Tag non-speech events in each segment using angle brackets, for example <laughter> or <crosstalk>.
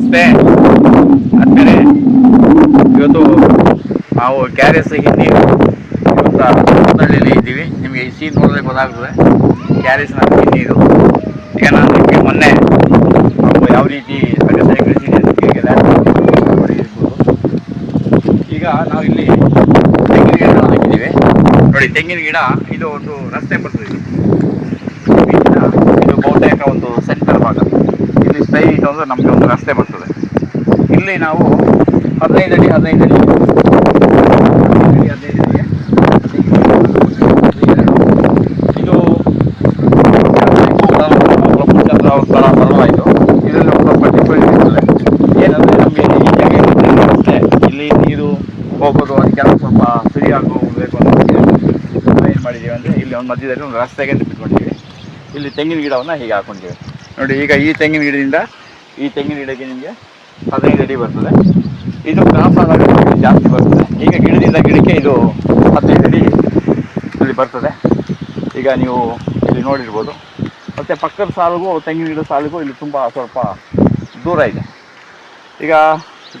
ನಮಸ್ತೆ. ಆದ್ಮೇಲೆ ಇವತ್ತು ನಾವು ಕ್ಯಾರೆಸ್ ಹಿಂದಿ ಇವತ್ತು ಇದ್ದೀವಿ. ನಿಮಗೆ ಈ ಸೀನ್ ನೋಡಿದ್ರೆ ಗೊತ್ತಾಗ್ತದೆ. ಕ್ಯಾರೆಸ್ನ ನೀರು ಈಗ ನಾನು ನಿಮಗೆ ಮೊನ್ನೆ ಯಾವ ರೀತಿ ಕಳಿಸಿದೆ ನೋಡಿ ಇರ್ಬೋದು. ಈಗ ನಾವು ಇಲ್ಲಿ ತೆಂಗಿನ ಗಿಡ ಹಾಕಿದ್ದೀವಿ. ನೋಡಿ, ತೆಂಗಿನ ಗಿಡ, ಇದು ಒಂದು ರಸ್ತೆ ಬರ್ತದೆ. ಇದು. ಇದು ಬಹುತೇಕ ಒಂದು ಸೆಂಟರ್ ಭಾಗ. ಇಲ್ಲಿ ಸ್ಟ್ರೈಟ್ ಅಂದ್ರೆ ನಮಗೆ ಒಂದು ರಸ್ತೆ ಬರ್ತದೆ. ಇಲ್ಲಿ ನಾವು ಹದಿನೈದು ಅಡಿ ಹದಿನೈದು ಅಡಿ ಇದು ಇಲ್ಲಿ ನೀರು ಹೋಗೋದು ಅದಕ್ಕೆಲ್ಲ ಸ್ವಲ್ಪ ಫ್ರೀ ಹೋಗಬೇಕು ಅಂತ ಏನು ಮಾಡಿದ್ದೀವಿ ಅಂದರೆ ಇಲ್ಲಿ ಒಂದು ಮಧ್ಯದಲ್ಲಿ ಒಂದು ರಸ್ತೆಗೆ ಬಿಟ್ಕೊಂಡಿದ್ದೀವಿ. ಇಲ್ಲಿ ತೆಂಗಿನ ಗಿಡವನ್ನು ಹೀಗೆ ಹಾಕೊಂಡಿದ್ದೀವಿ. ನೋಡಿ, ಈಗ ಈ ತೆಂಗಿನ ಗಿಡದಿಂದ ಈ ತೆಂಗಿನ ಗಿಡಕ್ಕೆ ನಿಮಗೆ ಹದಿನೈದು ಅಡಿ ಬರ್ತದೆ. ಇದು ಕ್ರಾಸ್ ಆದಾಗ ಜಾಸ್ತಿ ಬರ್ತದೆ. ಈಗ ಗಿಡದಿಂದ ಗಿಡಕ್ಕೆ ಇದು ಹದಿನೈದು ಅಡಿ ಅಲ್ಲಿ ಬರ್ತದೆ. ಈಗ ನೀವು ಇಲ್ಲಿ ನೋಡಿರ್ಬೋದು. ಮತ್ತು ಪಕ್ಕದ ಸಾಲಿಗೂ ತೆಂಗಿನ ಗಿಡ ಸಾಲಿಗೂ ಇಲ್ಲಿ ತುಂಬ ಸ್ವಲ್ಪ ದೂರ ಇದೆ. ಈಗ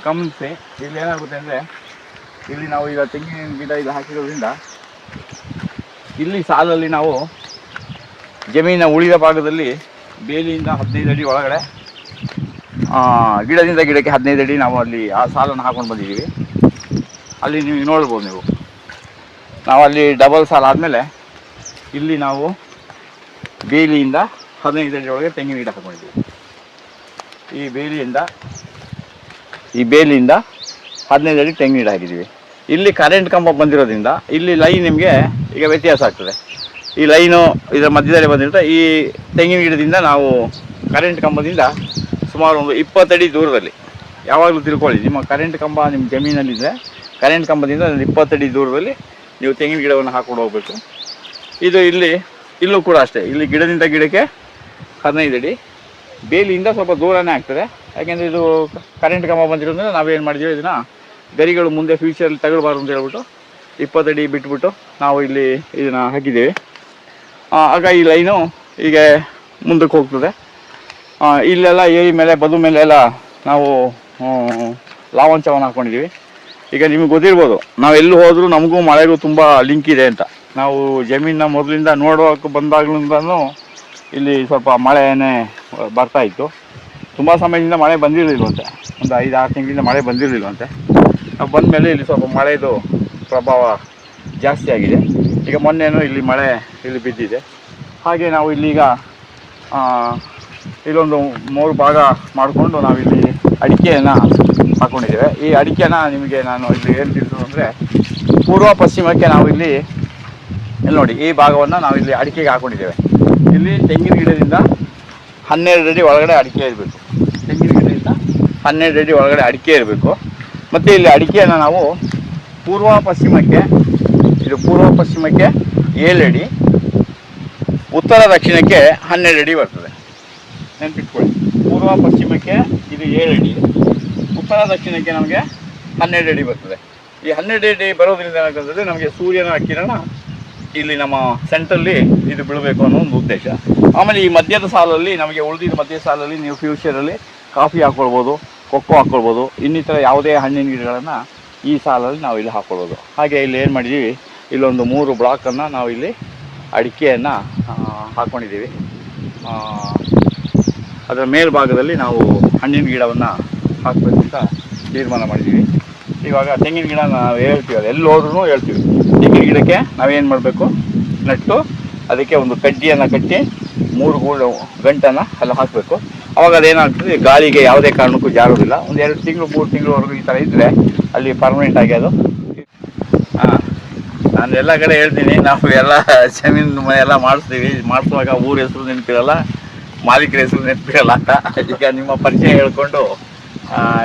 ಗಮನಿಸಿ, ಇಲ್ಲಿ ಏನಾಗುತ್ತೆ ಅಂದರೆ, ಇಲ್ಲಿ ನಾವು ಈಗ ತೆಂಗಿನ ಗಿಡ ಇದು ಹಾಕಿರೋದ್ರಿಂದ ಇಲ್ಲಿ ಸಾಲಲ್ಲಿ ನಾವು ಜಮೀನಿನ ಉಳಿದ ಭಾಗದಲ್ಲಿ ಬೇಲಿಯಿಂದ ಹದಿನೈದು ಅಡಿ ಒಳಗಡೆ ಗಿಡದಿಂದ ಗಿಡಕ್ಕೆ ಹದಿನೈದು ಅಡಿ ನಾವು ಅಲ್ಲಿ ಆ ಸಾಲನ್ನು ಹಾಕೊಂಡು ಬಂದಿದ್ದೀವಿ. ಅಲ್ಲಿ ನೀವು ನೋಡ್ಬೋದು ನೀವು. ನಾವು ಅಲ್ಲಿ ಡಬಲ್ ಸಾಲ ಆದಮೇಲೆ ಇಲ್ಲಿ ನಾವು ಬೇಲಿಯಿಂದ ಹದಿನೈದು ಅಡಿ ಒಳಗೆ ತೆಂಗಿನ ಗಿಡ ಹಾಕೊಂಡಿದ್ದೀವಿ ಈ ಬೇಲಿಯಿಂದ ಈ ಬೇಲಿಯಿಂದ ಹದಿನೈದು ಅಡಿ ತೆಂಗಿನ ಗಿಡ ಹಾಕಿದ್ದೀವಿ. ಇಲ್ಲಿ ಕರೆಂಟ್ ಕಂಬ ಬಂದಿರೋದ್ರಿಂದ ಇಲ್ಲಿ ಲೈನ್ ನಿಮಗೆ ಈಗ ವ್ಯತ್ಯಾಸ ಆಗ್ತದೆ. ಈ ಲೈನು ಇದರ ಮಧ್ಯದಲ್ಲಿ ಬಂದಿರುತ್ತೆ. ಈ ತೆಂಗಿನ ಗಿಡದಿಂದ ನಾವು ಕರೆಂಟ್ ಕಂಬದಿಂದ ಸುಮಾರು ಒಂದು ಇಪ್ಪತ್ತಡಿ ದೂರದಲ್ಲಿ. ಯಾವಾಗಲೂ ತಿಳ್ಕೊಳ್ಳಿ, ನಿಮ್ಮ ಕರೆಂಟ್ ಕಂಬ ನಿಮ್ಮ ಜಮೀನಲ್ಲಿದ್ದರೆ ಕರೆಂಟ್ ಕಂಬದಿಂದ ಇಪ್ಪತ್ತಡಿ ದೂರದಲ್ಲಿ ನೀವು ತೆಂಗಿನ ಗಿಡವನ್ನು ಹಾಕ್ಕೊಂಡು ಹೋಗಬೇಕು. ಇದು ಇಲ್ಲಿ, ಇಲ್ಲೂ ಕೂಡ ಅಷ್ಟೇ. ಇಲ್ಲಿ ಗಿಡದಿಂದ ಗಿಡಕ್ಕೆ ಹದಿನೈದು ಅಡಿ. ಬೇಲಿಯಿಂದ ಸ್ವಲ್ಪ ದೂರನೇ ಆಗ್ತದೆ. ಯಾಕೆಂದರೆ ಇದು ಕರೆಂಟ್ ಕಂಬ ಬಂದಿರೋದ್ರಿಂದ ನಾವೇನು ಮಾಡಿದ್ದೀವಿ ಇದನ್ನು ಗರಿಗಳು ಮುಂದೆ ಫ್ಯೂಚರಲ್ಲಿ ತಗೊಳ್ಬಾರ್ದು ಅಂತ ಹೇಳ್ಬಿಟ್ಟು ಇಪ್ಪತ್ತಡಿ ಬಿಟ್ಬಿಟ್ಟು ನಾವು ಇಲ್ಲಿ ಇದನ್ನು ಹಾಕಿದ್ದೀವಿ. ಆಗ ಈ ಲೈನು ಹೀಗೆ ಮುಂದಕ್ಕೆ ಹೋಗ್ತದೆ. ಇಲ್ಲೆಲ್ಲ ಏರಿ ಮೇಲೆ, ಬದು ಮೇಲೆ ಎಲ್ಲ ನಾವು ಲಾವಾಂಚವನ್ನು ಹಾಕ್ಕೊಂಡಿದ್ದೀವಿ ಈಗ ನಿಮಗೆ ಗೊತ್ತಿರ್ಬೋದು, ನಾವು ಎಲ್ಲಿ ಹೋದರೂ ನಮಗೂ ಮಳೆಗೂ ತುಂಬ ಲಿಂಕ್ ಇದೆ ಅಂತ. ನಾವು ಜಮೀನ ಮೊದಲಿಂದ ನೋಡೋಕೆ ಬಂದಾಗ್ಲಿಂದನೂ ಇಲ್ಲಿ ಸ್ವಲ್ಪ ಮಳೆನೇ ಬರ್ತಾ ಇತ್ತು. ತುಂಬ ಸಮಯದಿಂದ ಮಳೆ ಬಂದಿರಲಿಲ್ವಂತೆ. ಒಂದು ಐದು, ಆರು ತಿಂಗಳಿಂದ ಮಳೆ ಬಂದಿರಲಿಲ್ವಂತೆ. ನಾವು ಬಂದ ಮೇಲೆ ಇಲ್ಲಿ ಸ್ವಲ್ಪ ಮಳೆದು ಪ್ರಭಾವ ಜಾಸ್ತಿ ಆಗಿದೆ. ಈಗ ಮೊನ್ನೆನೂ ಇಲ್ಲಿ ಮಳೆ ಇಲ್ಲಿ ಬಿದ್ದಿದೆ. ಹಾಗೆ ನಾವು ಇಲ್ಲಿಗ ಇಲ್ಲೊಂದು ಮೂರು ಭಾಗ ಮಾಡಿಕೊಂಡು ನಾವಿಲ್ಲಿ ಅಡಿಕೆಯನ್ನು ಹಾಕ್ಕೊಂಡಿದ್ದೇವೆ ಈ ಅಡಿಕೆನ ನಿಮಗೆ ನಾನು ಇಲ್ಲಿ ಏನು ತಿಳಿದು ಅಂದರೆ, ಪೂರ್ವ ಪಶ್ಚಿಮಕ್ಕೆ ನಾವು ಇಲ್ಲಿ ಇಲ್ಲಿ ನೋಡಿ, ಈ ಭಾಗವನ್ನು ನಾವು ಇಲ್ಲಿ ಅಡಿಕೆಗೆ ಹಾಕ್ಕೊಂಡಿದ್ದೇವೆ ಇಲ್ಲಿ ತೆಂಗಿನ ಗಿಡದಿಂದ ಹನ್ನೆರಡು ಅಡಿ ಒಳಗಡೆ ಅಡಿಕೆ ಇರಬೇಕು. ತೆಂಗಿನ ಗಿಡದಿಂದ ಹನ್ನೆರಡು ಅಡಿ ಒಳಗಡೆ ಅಡಿಕೆ ಇರಬೇಕು. ಮತ್ತು ಇಲ್ಲಿ ಅಡಿಕೆಯನ್ನು ನಾವು ಪೂರ್ವ ಪಶ್ಚಿಮಕ್ಕೆ ಇದು ಪೂರ್ವ ಪಶ್ಚಿಮಕ್ಕೆ ಏಳು ಅಡಿ, ಉತ್ತರ ದಕ್ಷಿಣಕ್ಕೆ ಹನ್ನೆರಡು ಅಡಿ ಬರ್ತದೆ. ನೆನ್ಪಿಟ್ಕೊಳ್ಳಿ. ಪೂರ್ವ ಪಶ್ಚಿಮಕ್ಕೆ ಇದು ಏಳು ಅಡಿ, ಉತ್ತರ ದಕ್ಷಿಣಕ್ಕೆ ನಮಗೆ ಹನ್ನೆರಡು ಅಡಿ ಬರ್ತದೆ. ಈ ಹನ್ನೆರಡು ಅಡಿ ಬರೋದ್ರಿಂದ ಏನಾಗ್ತದೆ? ನಮಗೆ ಸೂರ್ಯನ ಕಿರಣ ಇಲ್ಲಿ ನಮ್ಮ ಸೆಂಟ್ರಲ್ಲಿ ಇದು ಬೀಳಬೇಕು ಅನ್ನೋ ಒಂದು ಉದ್ದೇಶ. ಆಮೇಲೆ ಈ ಮಧ್ಯದ ಸಾಲಲ್ಲಿ ನಮಗೆ ಉಳಿದಿದ್ದ ಮಧ್ಯದ ಸಾಲಲ್ಲಿ ನೀವು ಫ್ಯೂಚರಲ್ಲಿ ಕಾಫಿ ಹಾಕ್ಕೊಳ್ಬೋದು ಕೊಕ್ಕೋ ಹಾಕ್ಕೊಳ್ಬೋದು ಇನ್ನಿತರ ಯಾವುದೇ ಹಣ್ಣಿನ ಗಿಡಗಳನ್ನು ಈ ಸಾಲಲ್ಲಿ ನಾವು ಇಲ್ಲಿ ಹಾಕ್ಕೊಳ್ಬೋದು ಹಾಗೆ ಇಲ್ಲಿ ಏನು ಮಾಡಿದ್ದೀವಿ ಇಲ್ಲೊಂದು ಮೂರು ಬ್ಲಾಕನ್ನು ನಾವು ಇಲ್ಲಿ ಅಡಿಕೆಯನ್ನು ಹಾಕ್ಕೊಂಡಿದ್ದೀವಿ ಅದರ ಮೇಲ್ಭಾಗದಲ್ಲಿ ನಾವು ಹಣ್ಣಿನ ಗಿಡವನ್ನು ಹಾಕಬೇಕು ಅಂತ ತೀರ್ಮಾನ ಮಾಡಿದ್ದೀವಿ. ಇವಾಗ ತೆಂಗಿನ ಗಿಡ ನಾವು ಹೇಳ್ತೀವಿ ಅದು ಎಲ್ಲಿ ಹೋದ್ರೂ ಹೇಳ್ತೀವಿ. ತೆಂಗಿನ ಗಿಡಕ್ಕೆ ನಾವೇನು ಮಾಡಬೇಕು? ನೆಟ್ಟು, ಅದಕ್ಕೆ ಒಂದು ಕಡ್ಡಿಯನ್ನು ಕಟ್ಟಿ ಮೂರು ಗೂಡು ಗಂಟನ್ನು ಅಲ್ಲಿ ಹಾಕಬೇಕು. ಅವಾಗ ಅದೇನಾಗ್ತದೆ, ಗಾಳಿಗೆ ಯಾವುದೇ ಕಾರಣಕ್ಕೂ ಜಾರೋದಿಲ್ಲ ಒಂದು ಎರಡು ತಿಂಗಳು, ಮೂರು ತಿಂಗಳವರೆಗೂ ಈ ಥರ ಇದ್ದರೆ ಅಲ್ಲಿ ಪರ್ಮನೆಂಟ್ ಆಗಿ ಅದು ನಾನು ಎಲ್ಲ ಕಡೆ ಹೇಳ್ತೀನಿ, ನಾವು ಎಲ್ಲ ಜಮೀನ್ ಮನೆ ಎಲ್ಲ ಮಾಡಿಸ್ತೀವಿ ಮಾಡಿಸುವಾಗ ಊರ ಹೆಸರು ನೆನಪಿರಲ್ಲ, ಮಾಲೀಕರ ಹೆಸರು ನೆನಪಿರಲ್ಲ ಈಗ ನಿಮ್ಮ ಪರಿಚಯ ಹೇಳ್ಕೊಂಡು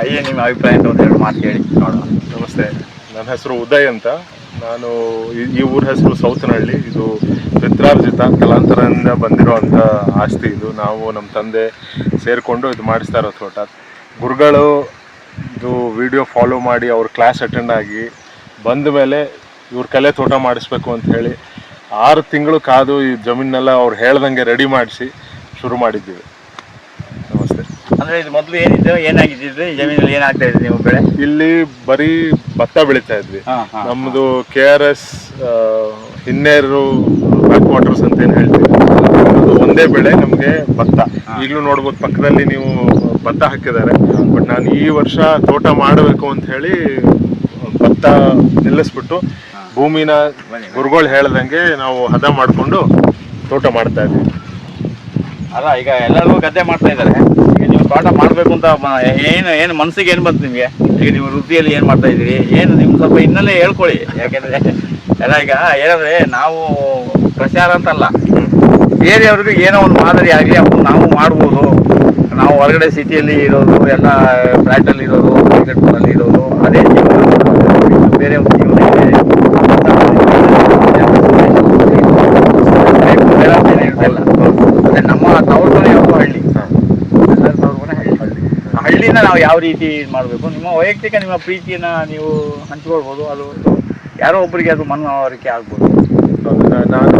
ಏನು ನಿಮ್ಮ ಅಭಿಪ್ರಾಯ ಅಂತ ಒಂದು ಎರಡು ಮಾತು ಹೇಳಿ, ನೋಡೋಣ. ನಮಸ್ತೆ. ನನ್ನ ಹೆಸರು ಉದಯ್ ಅಂತ. ನಾನು ಈ- ಈ ಊರ ಹೆಸರು ಸೌತನಹಳ್ಳಿ ಇದು ಪಿತ್ರಾರ್ಜಿತ ಕಲಾಂತರದಿಂದ ಬಂದಿರುವಂಥ ಆಸ್ತಿ ಇದು. ನಾವು ನಮ್ಮ ತಂದೆ ಸೇರಿಕೊಂಡು ಇದು ಮಾಡಿಸ್ತಾ ಇರೋ ತೋಟ. ಗುರುಗಳು ಇದು ವಿಡಿಯೋ ಫಾಲೋ ಮಾಡಿ ಅವ್ರ ಕ್ಲಾಸ್ ಅಟೆಂಡ್ ಆಗಿ ಬಂದ ಮೇಲೆ ಇವ್ರ ಕಲೆ ತೋಟ ಮಾಡಿಸ್ಬೇಕು ಅಂತ ಹೇಳಿ ಆರು ತಿಂಗಳು ಕಾದು ಈ ಜಮೀನೆಲ್ಲ ಅವ್ರು ಹೇಳ್ದಂಗೆ ರೆಡಿ ಮಾಡಿಸಿ ಶುರು ಮಾಡಿದ್ದೀವಿ. ನಮಸ್ತೆ. ಅಂದ್ರೆ ಇದು ಮೊದಲು ಏನಿದ್ದು ಏನಾಗಿದ್ದಿದ್ರೆ ಜಮೀನಲ್ಲಿ ಏನಾಗ್ತಾ ಇದ್ರಿ ನೀವು ಬೆಳೆ? ಇಲ್ಲಿ ಬರೀ ಭತ್ತ ಬೆಳೀತಾ ಇದ್ವಿ. ನಮ್ದು ಕೆ ಆರ್ ಎಸ್ ಹಿನ್ನೇರು ಬ್ಯಾಕ್ ವಾಟರ್ಸ್ ಅಂತ ಏನು ಹೇಳ್ತೀವಿ. ಅದು ಒಂದೇ ಬೆಳೆ ನಮಗೆ ಭತ್ತ. ಈಗಲೂ ನೋಡ್ಬೋದು ಪಕ್ಕದಲ್ಲಿ ನೀವು ಭತ್ತ ಹಾಕಿದ್ದಾರೆ. ಬಟ್ ನಾನು ಈ ವರ್ಷ ತೋಟ ಮಾಡಬೇಕು ಅಂತ ಹೇಳಿ ಭತ್ತ ನಿಲ್ಲಿಸ್ಬಿಟ್ಟು ಭೂಮಿನ ಗುರುಗಳು ಹೇಳ್ದಂಗೆ ನಾವು ಹದ ಮಾಡಿಕೊಂಡು ತೋಟ ಮಾಡ್ತಾ ಇದ್ವಿ. ಅಲ್ಲ ಈಗ ಎಲ್ಲರೂ ಗದ್ದೆ ಮಾಡ್ತಾ ಇದ್ದಾರೆ. ಈಗ ನೀವು ತೋಟ ಮಾಡಬೇಕು ಅಂತ ಏನು ಏನು ಮನಸ್ಸಿಗೆ ಏನು ಬಂತು ನಿಮಗೆ? ಈಗ ನೀವು ವೃತ್ತಿಯಲ್ಲಿ ಏನು ಮಾಡ್ತಾ ಇದ್ದೀರಿ? ಏನು ನಿಮ್ಮ ಸ್ವಲ್ಪ ಇನ್ನಲ್ಲೇ ಹೇಳ್ಕೊಳ್ಳಿ. ಯಾಕೆಂದರೆ ಎಲ್ಲ ಈಗ ಏನಂದರೆ ನಾವು ಪ್ರಚಾರ ಅಂತಲ್ಲ. ಬೇರೆಯವ್ರಿಗೂ ಏನೋ ಒಂದು ಮಾದರಿ ಆಗಲಿ ನಾವು ಮಾಡ್ಬೋದು. ನಾವು ಹೊರಗಡೆ ಸಿಟಿಯಲ್ಲಿ ಇರೋದು ಎಲ್ಲ ಫ್ಲ್ಯಾಟಲ್ಲಿ ಇರೋದು ಅಲ್ಲಿ ಇರೋದು ಅದೇ ಜೀವನ ಬಿಟ್ಟು ಬೇರೆ ಒಂದು ಜೀವನ ಇದೆ ಬೇರೆ ಅಂತೇನು ಹೇಳ್ತಿಲ್ಲ. ಅದೇ ನಮ್ಮ ತವರು ಮನೆ ಯಾವುದು ಹಳ್ಳಿ ಎಲ್ಲರ ತವರು ಮನೆ ಹಳ್ಳಿ ಆ ಹಳ್ಳಿನ ನಾವು ಯಾವ ರೀತಿ ಮಾಡಬೇಕು? ನಿಮ್ಮ ವೈಯಕ್ತಿಕ ನಿಮ್ಮ ಪ್ರೀತಿಯನ್ನ ನೀವು ಹಂಚ್ಕೊಳ್ಬೋದು, ಅದು ಯಾರೋ ಒಬ್ಬರಿಗೆ ಅದು ಮನವರಿಕೆ ಆಗ್ಬೋದು. ನಾನು ನಾನು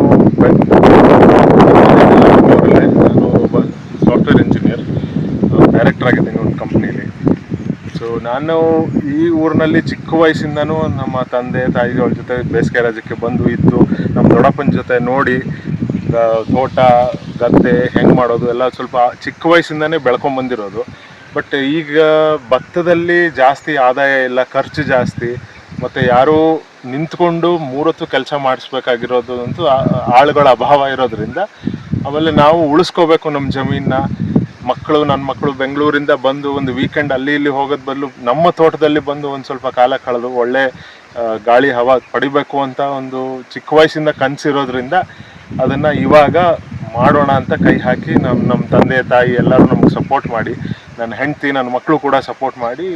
ಸಾಫ್ಟ್ವೇರ್ ಇಂಜಿನಿಯರ್, ಡೈರೆಕ್ಟರ್ ಆಗಿದ್ದೀನಿ ಒಂದು ಕಂಪ್ನಿಲಿ. ಸೊ ನಾನು ಈ ಊರಿನಲ್ಲಿ ಚಿಕ್ಕ ವಯಸ್ಸಿಂದನೂ ನಮ್ಮ ತಂದೆ, ತಾಯಿಗಳ ಜೊತೆ ಬೇಸಿಗೆ ರಾಜ್ಯಕ್ಕೆ ಬಂದು ಇದ್ದು, ನಮ್ಮ ದೊಡ್ಡಪ್ಪನ ಜೊತೆ ನೋಡಿ ತೋಟ, ಗದ್ದೆ ಹೆಂಗೆ ಮಾಡೋದು, ಎಲ್ಲ ಸ್ವಲ್ಪ ಚಿಕ್ಕ ವಯಸ್ಸಿಂದನೇ ಬೆಳ್ಕೊಂಡ್ ಬಂದಿರೋದು ಬಟ್ ಈಗ ಭತ್ತದಲ್ಲಿ ಜಾಸ್ತಿ ಆದಾಯ ಇಲ್ಲ, ಖರ್ಚು ಜಾಸ್ತಿ. ಮತ್ತು ಯಾರೂ ನಿಂತ್ಕೊಂಡು ಮೂರೊತ್ತು ಕೆಲಸ ಮಾಡಿಸ್ಬೇಕಾಗಿರೋದು ಅಂತೂ ಆಳುಗಳ ಅಭಾವ ಇರೋದ್ರಿಂದ ಆಮೇಲೆ ನಾವು ಉಳಿಸ್ಕೋಬೇಕು ನಮ್ಮ ಜಮೀನ ಮಕ್ಕಳು ನನ್ನ ಮಕ್ಕಳು ಬೆಂಗಳೂರಿಂದ ಬಂದು ಒಂದು ವೀಕೆಂಡ್ ಅಲ್ಲಿ ಇಲ್ಲಿ ಹೋಗೋದ್ ಬದಲು ನಮ್ಮ ತೋಟದಲ್ಲಿ ಬಂದು ಒಂದು ಸ್ವಲ್ಪ ಕಾಲ ಕಳೆದು ಒಳ್ಳೆ ಗಾಳಿ, ಹವಾ ಪಡಿಬೇಕು ಅಂತ ಒಂದು ಚಿಕ್ಕ ವಯಸ್ಸಿಂದ ಕನಸಿರೋದ್ರಿಂದ ಅದನ್ನು ಇವಾಗ ಮಾಡೋಣ ಅಂತ ಕೈ ಹಾಕಿ ನಮ್ಮ ನಮ್ಮ ತಂದೆ ತಾಯಿ ಎಲ್ಲರೂ ನಮ್ಗೆ ಸಪೋರ್ಟ್ ಮಾಡಿ ನನ್ನ ಹೆಂಡತಿ ನನ್ನ ಮಕ್ಕಳು ಕೂಡ ಸಪೋರ್ಟ್ ಮಾಡಿ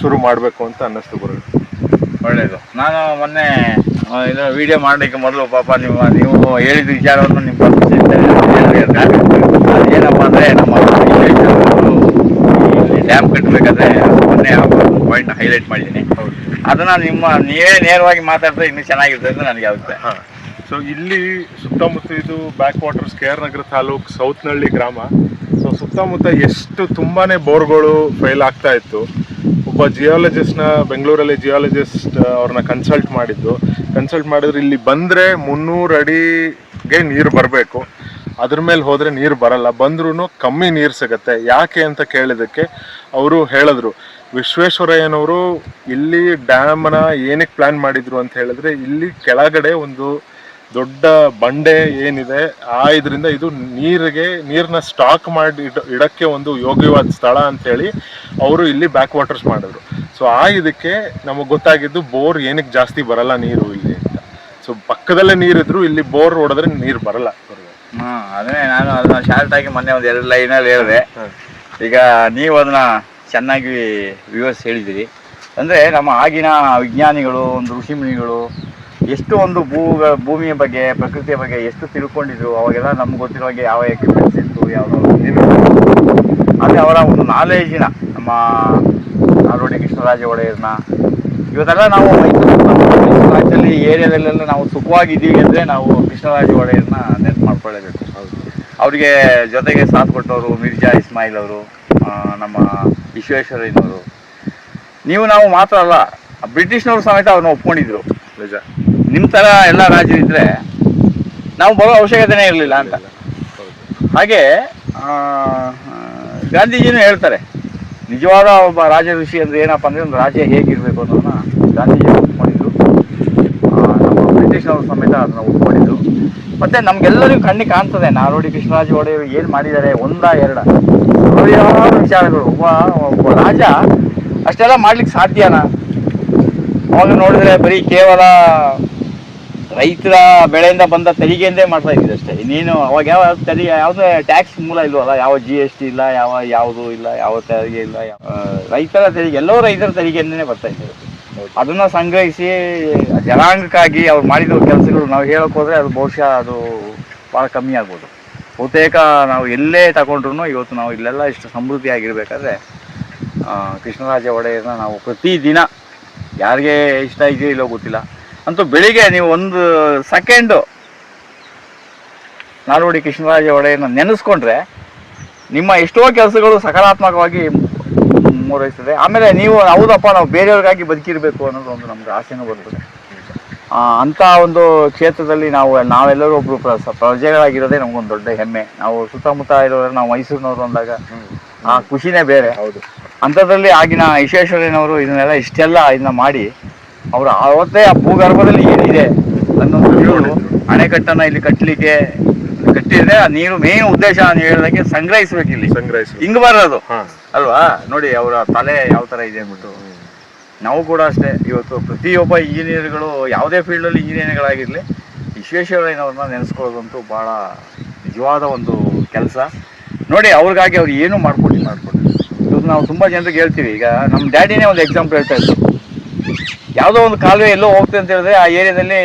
ಶುರು ಮಾಡಬೇಕು ಅಂತ ಅನ್ನಿಸ್ತು ಗುರು. ಒಳ್ಳೇದು. ನಾನು ಮೊನ್ನೆ ಇದು ವಿಡಿಯೋ ಮಾಡಲಿಕ್ಕೆ ಮೊದಲು ಪಾಪ ನಿಮ್ಮ ನೀವು ಹೇಳಿದ ವಿಚಾರವನ್ನು ನಿಮ್ಮ ಏನಪ್ಪ ಅಂದರೆ ನಮ್ಮ ಡ್ಯಾಮ್ ಕಟ್ಟಬೇಕಾದ್ರೆ ಮೊನ್ನೆ ಪಾಯಿಂಟ್ ಹೈಲೈಟ್ ಮಾಡಿದ್ದೀನಿ. ಅದನ್ನು ನಿಮ್ಮ ನೀವೇ ನೇರವಾಗಿ ಮಾತಾಡಿದ್ರೆ ಇನ್ನೂ ಚೆನ್ನಾಗಿರ್ತದೆ ಅಂತ ನನಗೆ ಆಗುತ್ತೆ ಹಾಂ. ಸೊ ಇಲ್ಲಿ ಸುತ್ತಮುತ್ತ ಇದು back waters K R Nagar taluk Southanahalli ಗ್ರಾಮ. ಸೊ ಸುತ್ತಮುತ್ತ ಎಷ್ಟು ತುಂಬಾನೇ ಬೋರ್ಗಳು ಫೇಲ್ ಆಗ್ತಾ ಇತ್ತು. ಒಬ್ಬ ಜಿಯಾಲಜಿಸ್ಟ್ನ ಬೆಂಗಳೂರಲ್ಲಿ ಜಿಯಾಲಜಿಸ್ಟ್ ಅವ್ರನ್ನ ಕನ್ಸಲ್ಟ್ ಮಾಡಿದ್ದು. ಕನ್ಸಲ್ಟ್ ಮಾಡಿದ್ರೆ ಇಲ್ಲಿ ಬಂದರೆ ಮುನ್ನೂರು ಅಡಿಗೆ ನೀರು ಬರಬೇಕು. ಅದ್ರ ಮೇಲೆ ಹೋದರೆ ನೀರು ಬರಲ್ಲ. ಬಂದ್ರೂ ಕಮ್ಮಿ ನೀರು ಸಿಗತ್ತೆ. ಯಾಕೆ ಅಂತ ಕೇಳಿದಕ್ಕೆ ಅವರು ಹೇಳಿದ್ರು. ವಿಶ್ವೇಶ್ವರಯ್ಯನವರು ಇಲ್ಲಿ ಡ್ಯಾಮ್ನ ಏನಕ್ಕೆ ಪ್ಲಾನ್ ಮಾಡಿದ್ರು ಅಂತ ಹೇಳಿದ್ರೆ ಇಲ್ಲಿ ಕೆಳಗಡೆ ಒಂದು ದೊಡ್ಡ ಬಂಡೆ ಏನಿದೆ ಆ ಇದರಿಂದ ಇದು ನೀರಿಗೆ ನೀರನ್ನ ಸ್ಟಾಕ್ ಮಾಡಿ ಇಡ ಇಡಕ್ಕೆ ಒಂದು ಯೋಗ್ಯವಾದ ಸ್ಥಳ ಅಂತೇಳಿ ಅವರು ಇಲ್ಲಿ ಬ್ಯಾಕ್ ವಾಟರ್ಸ್ ಮಾಡಿದ್ರು. ಸೊ ಆ ಇದಕ್ಕೆ ನಮಗೆ ಗೊತ್ತಾಗಿದ್ದು ಬೋರ್ ಏನಕ್ಕೆ ಜಾಸ್ತಿ ಬರಲ್ಲ ನೀರು ಇಲ್ಲಿ ಅಂತ. ಸೊ ಪಕ್ಕದಲ್ಲೇ ನೀರಿದ್ರು ಇಲ್ಲಿ ಬೋರ್ ಹೊಡೆದ್ರೆ ನೀರು ಬರಲ್ಲ. ಅದನ್ನೇ ಅದೇ ನಾನು ಅದನ್ನ ಶಾರ್ಟ್ ಆಗಿ ಮೊನ್ನೆ ಒಂದು ಎರಡು ಲೈನಲ್ಲಿ ಹೇಳಿದೆ. ಈಗ ನೀವು ಅದನ್ನ ಚೆನ್ನಾಗಿ ವಿವರಿಸಿ ಹೇಳಿದಿರಿ. ಅಂದರೆ ನಮ್ಮ ಆಗಿನ ವಿಜ್ಞಾನಿಗಳು ಒಂದು ಋಷಿಮುನಿಗಳು ಎಷ್ಟು ಒಂದು ಭೂ ಭೂಮಿಯ ಬಗ್ಗೆ, ಪ್ರಕೃತಿಯ ಬಗ್ಗೆ ಎಷ್ಟು ತಿಳ್ಕೊಂಡಿದ್ರು, ಅವಾಗೆಲ್ಲ ನಮ್ಗೆ ಗೊತ್ತಿರೋ ಹಾಗೆ ಯಾವ ಎಕ್ವಿಪ್ಮೆಂಟ್ಸ್ ಇತ್ತು, ಯಾವುದೋ ಅದೇ ಅವರ ಒಂದು ನಾಲೇಜಿನ ನಮ್ಮ ನಾಲ್ವಡಿ ಕೃಷ್ಣರಾಜ ಒಡೆಯರ್ನ ಇವತ್ತೆಲ್ಲ ನಾವು ಮೈಸೂರು ರಾಜ್ಯದಲ್ಲಿ <laughs> ಏರಿಯಾದಲ್ಲೆಲ್ಲ ನಾವು ಸುಖವಾಗಿದ್ದೀವಿ ಅಂದರೆ ನಾವು ಕೃಷ್ಣರಾಜ ಒಡೆಯರ್ನ ನೆನಪು ಮಾಡ್ಕೊಳ್ಳೇಬೇಕು. ಅವರಿಗೆ ಜೊತೆಗೆ ಸಾಥ್ ಕೊಟ್ಟವರು ಮಿರ್ಜಾ ಇಸ್ಮಾಯಿಲ್ ಅವರು ನಮ್ಮ ವಿಶ್ವೇಶ್ವರಯ್ಯನವರು. ನೀವು ನಾವು ಮಾತ್ರ ಅಲ್ಲ, ಬ್ರಿಟಿಷ್ನವರು ಸಮೇತ ಅವ್ರನ್ನ ಒಪ್ಕೊಂಡಿದ್ರು. ನಿಜ. ನಿಮ್ಮ ಥರ ಎಲ್ಲ ರಾಜರು ಇದ್ದರೆ ನಾವು ಬರೋ ಅವಶ್ಯಕತೆನೇ ಇರಲಿಲ್ಲ ಅಂತ. ಹಾಗೆ ಗಾಂಧೀಜಿನೂ ಹೇಳ್ತಾರೆ, ನಿಜವಾದ ಒಬ್ಬ ರಾಜ ಋಷಿ ಅಂದ್ರೆ ಏನಪ್ಪ ಅಂದ್ರೆ ಒಂದು ರಾಜ್ಯ ಹೇಗಿರಬೇಕು ಅನ್ನೋದನ್ನ ಗಾಂಧೀಜಿ ಒಪ್ಪಿಕೊಂಡಿದ್ರು ನಮ್ಮ ಬ್ರಿಟಿಷ್ನವರು ಸಮೇತ ಅದನ್ನ ಒಪ್ಪಿಕೊಂಡಿದ್ರು ಮತ್ತೆ ನಮಗೆಲ್ಲರಿಗೂ ಕಣ್ಣಿಗೆ ಕಾಣ್ತದೆ, ನಾರೋಡಿ ಕೃಷ್ಣರಾಜ ಒಡೆಯರು ಏನು ಮಾಡಿದ್ದಾರೆ, ಒಂದ ಎರಡ. ಸಾವಿರಾರು ವಿಚಾರಗಳು? ಒಬ್ಬ ಒಬ್ಬ ರಾಜ ಅಷ್ಟೆಲ್ಲ ಮಾಡ್ಲಿಕ್ಕೆ ಸಾಧ್ಯನಾ? ಅವಾಗ ನೋಡಿದ್ರೆ ಬರೀ ಕೇವಲ ರೈತರ ಬೆಳೆಯಿಂದ ಬಂದ ತೆರಿಗೆಯಿಂದೇ ಮಾಡ್ತಾ ಇದ್ದೀವಿ ಅಷ್ಟೇ. ನೀನು ಅವಾಗ ಯಾವ ತೆರಿಗೆ ಯಾವುದೇ ಟ್ಯಾಕ್ಸ್ ಮೂಲ ಇಲ್ವಲ್ಲ, ಯಾವ ಜಿ ಎಸ್ ಟಿ ಇಲ್ಲ, ಯಾವ ಯಾವುದು ಇಲ್ಲ, ಯಾವ ತೆರಿಗೆ ಇಲ್ಲ ರೈತರ ತೆರಿಗೆ, ಎಲ್ಲೋ ರೈತರ ತೆರಿಗೆಯಿಂದನೇ ಬರ್ತಾ ಇದ್ದೀವಿ. ಅದನ್ನ ಸಂಗ್ರಹಿಸಿ, ಜನಾಂಗಕ್ಕಾಗಿ ಅವ್ರು ಮಾಡಿದ ಕೆಲಸಗಳು ನಾವು ಹೇಳಕ್ ಹೋದ್ರೆ ಅದು ಬಹುಶಃ ಅದು ಭಾಳ ಕಮ್ಮಿ ಆಗ್ಬೋದು. ಬಹುತೇಕ ನಾವು ಎಲ್ಲೇ ತಗೊಂಡ್ರು ಇವತ್ತು ನಾವು ಇಲ್ಲೆಲ್ಲ ಇಷ್ಟು ಸಮೃದ್ಧಿ ಆಗಿರ್ಬೇಕಾದ್ರೆ ಕೃಷ್ಣರಾಜ ಒಡೆಯರ್ನ ನಾವು ಪ್ರತಿದಿನ ಯಾರಿಗೆ ಇಷ್ಟ ಇದೆಯೋ ಇಲ್ಲೋ ಗೊತ್ತಿಲ್ಲ ಅಂತೂ ಬೆಳಿಗ್ಗೆ ನೀವು ಒಂದು ಸೆಕೆಂಡು ನಾಲ್ವಡಿ ಕೃಷ್ಣರಾಜ ಒಡೆಯನ್ನು ನೆನೆಸ್ಕೊಂಡ್ರೆ ನಿಮ್ಮ ಎಷ್ಟೋ ಕೆಲಸಗಳು ಸಕಾರಾತ್ಮಕವಾಗಿ ಮೂರೈಸ್ತದೆ. ಆಮೇಲೆ ನೀವು ಹೌದಪ್ಪ ನಾವು ಬೇರೆಯವ್ರಿಗಾಗಿ ಬದುಕಿರಬೇಕು ಅನ್ನೋದು ಒಂದು ನಮ್ಗೆ ಆಸೆನೂ ಬರ್ತದೆ. ಅಂಥ ಒಂದು ಕ್ಷೇತ್ರದಲ್ಲಿ ನಾವು ನಾವೆಲ್ಲರೂ ಒಬ್ರು ಪ್ರ- ಪ್ರಜೆಗಳಾಗಿರೋದೇ ನಮಗೊಂದು ದೊಡ್ಡ ಹೆಮ್ಮೆ. ನಾವು ಸುತ್ತಮುತ್ತ ಇರೋರು ನಾವು ಮೈಸೂರಿನವರು ಅಂದಾಗ ಆ ಖುಷಿನೇ ಬೇರೆ. ಹೌದು. ಅಂಥದ್ರಲ್ಲಿ ಆಗಿನ ವಿಶ್ವೇಶ್ವರಯ್ಯನವರು ಇದನ್ನೆಲ್ಲ ಇಷ್ಟೆಲ್ಲ ಇದನ್ನ ಮಾಡಿ ಅವರು ಅವತ್ತೇ ಆ ಭೂಗರ್ಭದಲ್ಲಿ ಏನಿದೆ ಅನ್ನೋದು ನೀರು ಅಣೆಕಟ್ಟನ್ನ ಇಲ್ಲಿ ಕಟ್ಟಲಿಕ್ಕೆ ಕಟ್ಟಿದ್ರೆ ಆ ನೀರು ಮೇನ್ ಉದ್ದೇಶ ನಾನು ಹೇಳಿದಾಗೆ ಸಂಗ್ರಹಿಸ್ಬೇಕು ಇಲ್ಲಿ. ಸಂಗ್ರಹಿಸಿ ಹಿಂಗ್ ಬರೋದು. ಅಲ್ವಾ? ನೋಡಿ ಅವರ ತಲೆ ಯಾವ ತರ ಇದೆ ಅಂದ್ಬಿಟ್ಟು. ನಾವು ಕೂಡ ಅಷ್ಟೇ ಇವತ್ತು ಪ್ರತಿಯೊಬ್ಬ ಇಂಜಿನಿಯರ್ಗಳು ಯಾವುದೇ ಫೀಲ್ಡಲ್ಲಿ ಇಂಜಿನಿಯರ್ಗಳಾಗಿರಲಿ ವಿಶ್ವೇಶ್ವರಯ್ಯನವ್ರನ್ನ ನೆನೆಸ್ಕೊಳ್ಳೋದಂತೂ ಭಾಳ ನಿಜವಾದ ಒಂದು ಕೆಲಸ. ನೋಡಿ ಅವ್ರಿಗಾಗಿ ಅವ್ರು ಏನು ಮಾಡ್ಕೊಡಿ ಮಾಡ್ಕೊಡಿ. ಇವತ್ತು ನಾವು ತುಂಬ ಜನರಿಗೆ ಹೇಳ್ತೀವಿ. ಈಗ ನಮ್ಮ ಡ್ಯಾಡಿನೇ ಒಂದು ಎಕ್ಸಾಂಪಲ್ ಹೇಳ್ತಾ ಇದ್ರು. ಯಾವುದೋ ಒಂದು ಕಾಲುವೆ ಎಲ್ಲೋ ಹೋಗ್ತದೆ ಅಂತ ಹೇಳಿದ್ರೆ ಆ ಏರಿಯಾದಲ್ಲಿ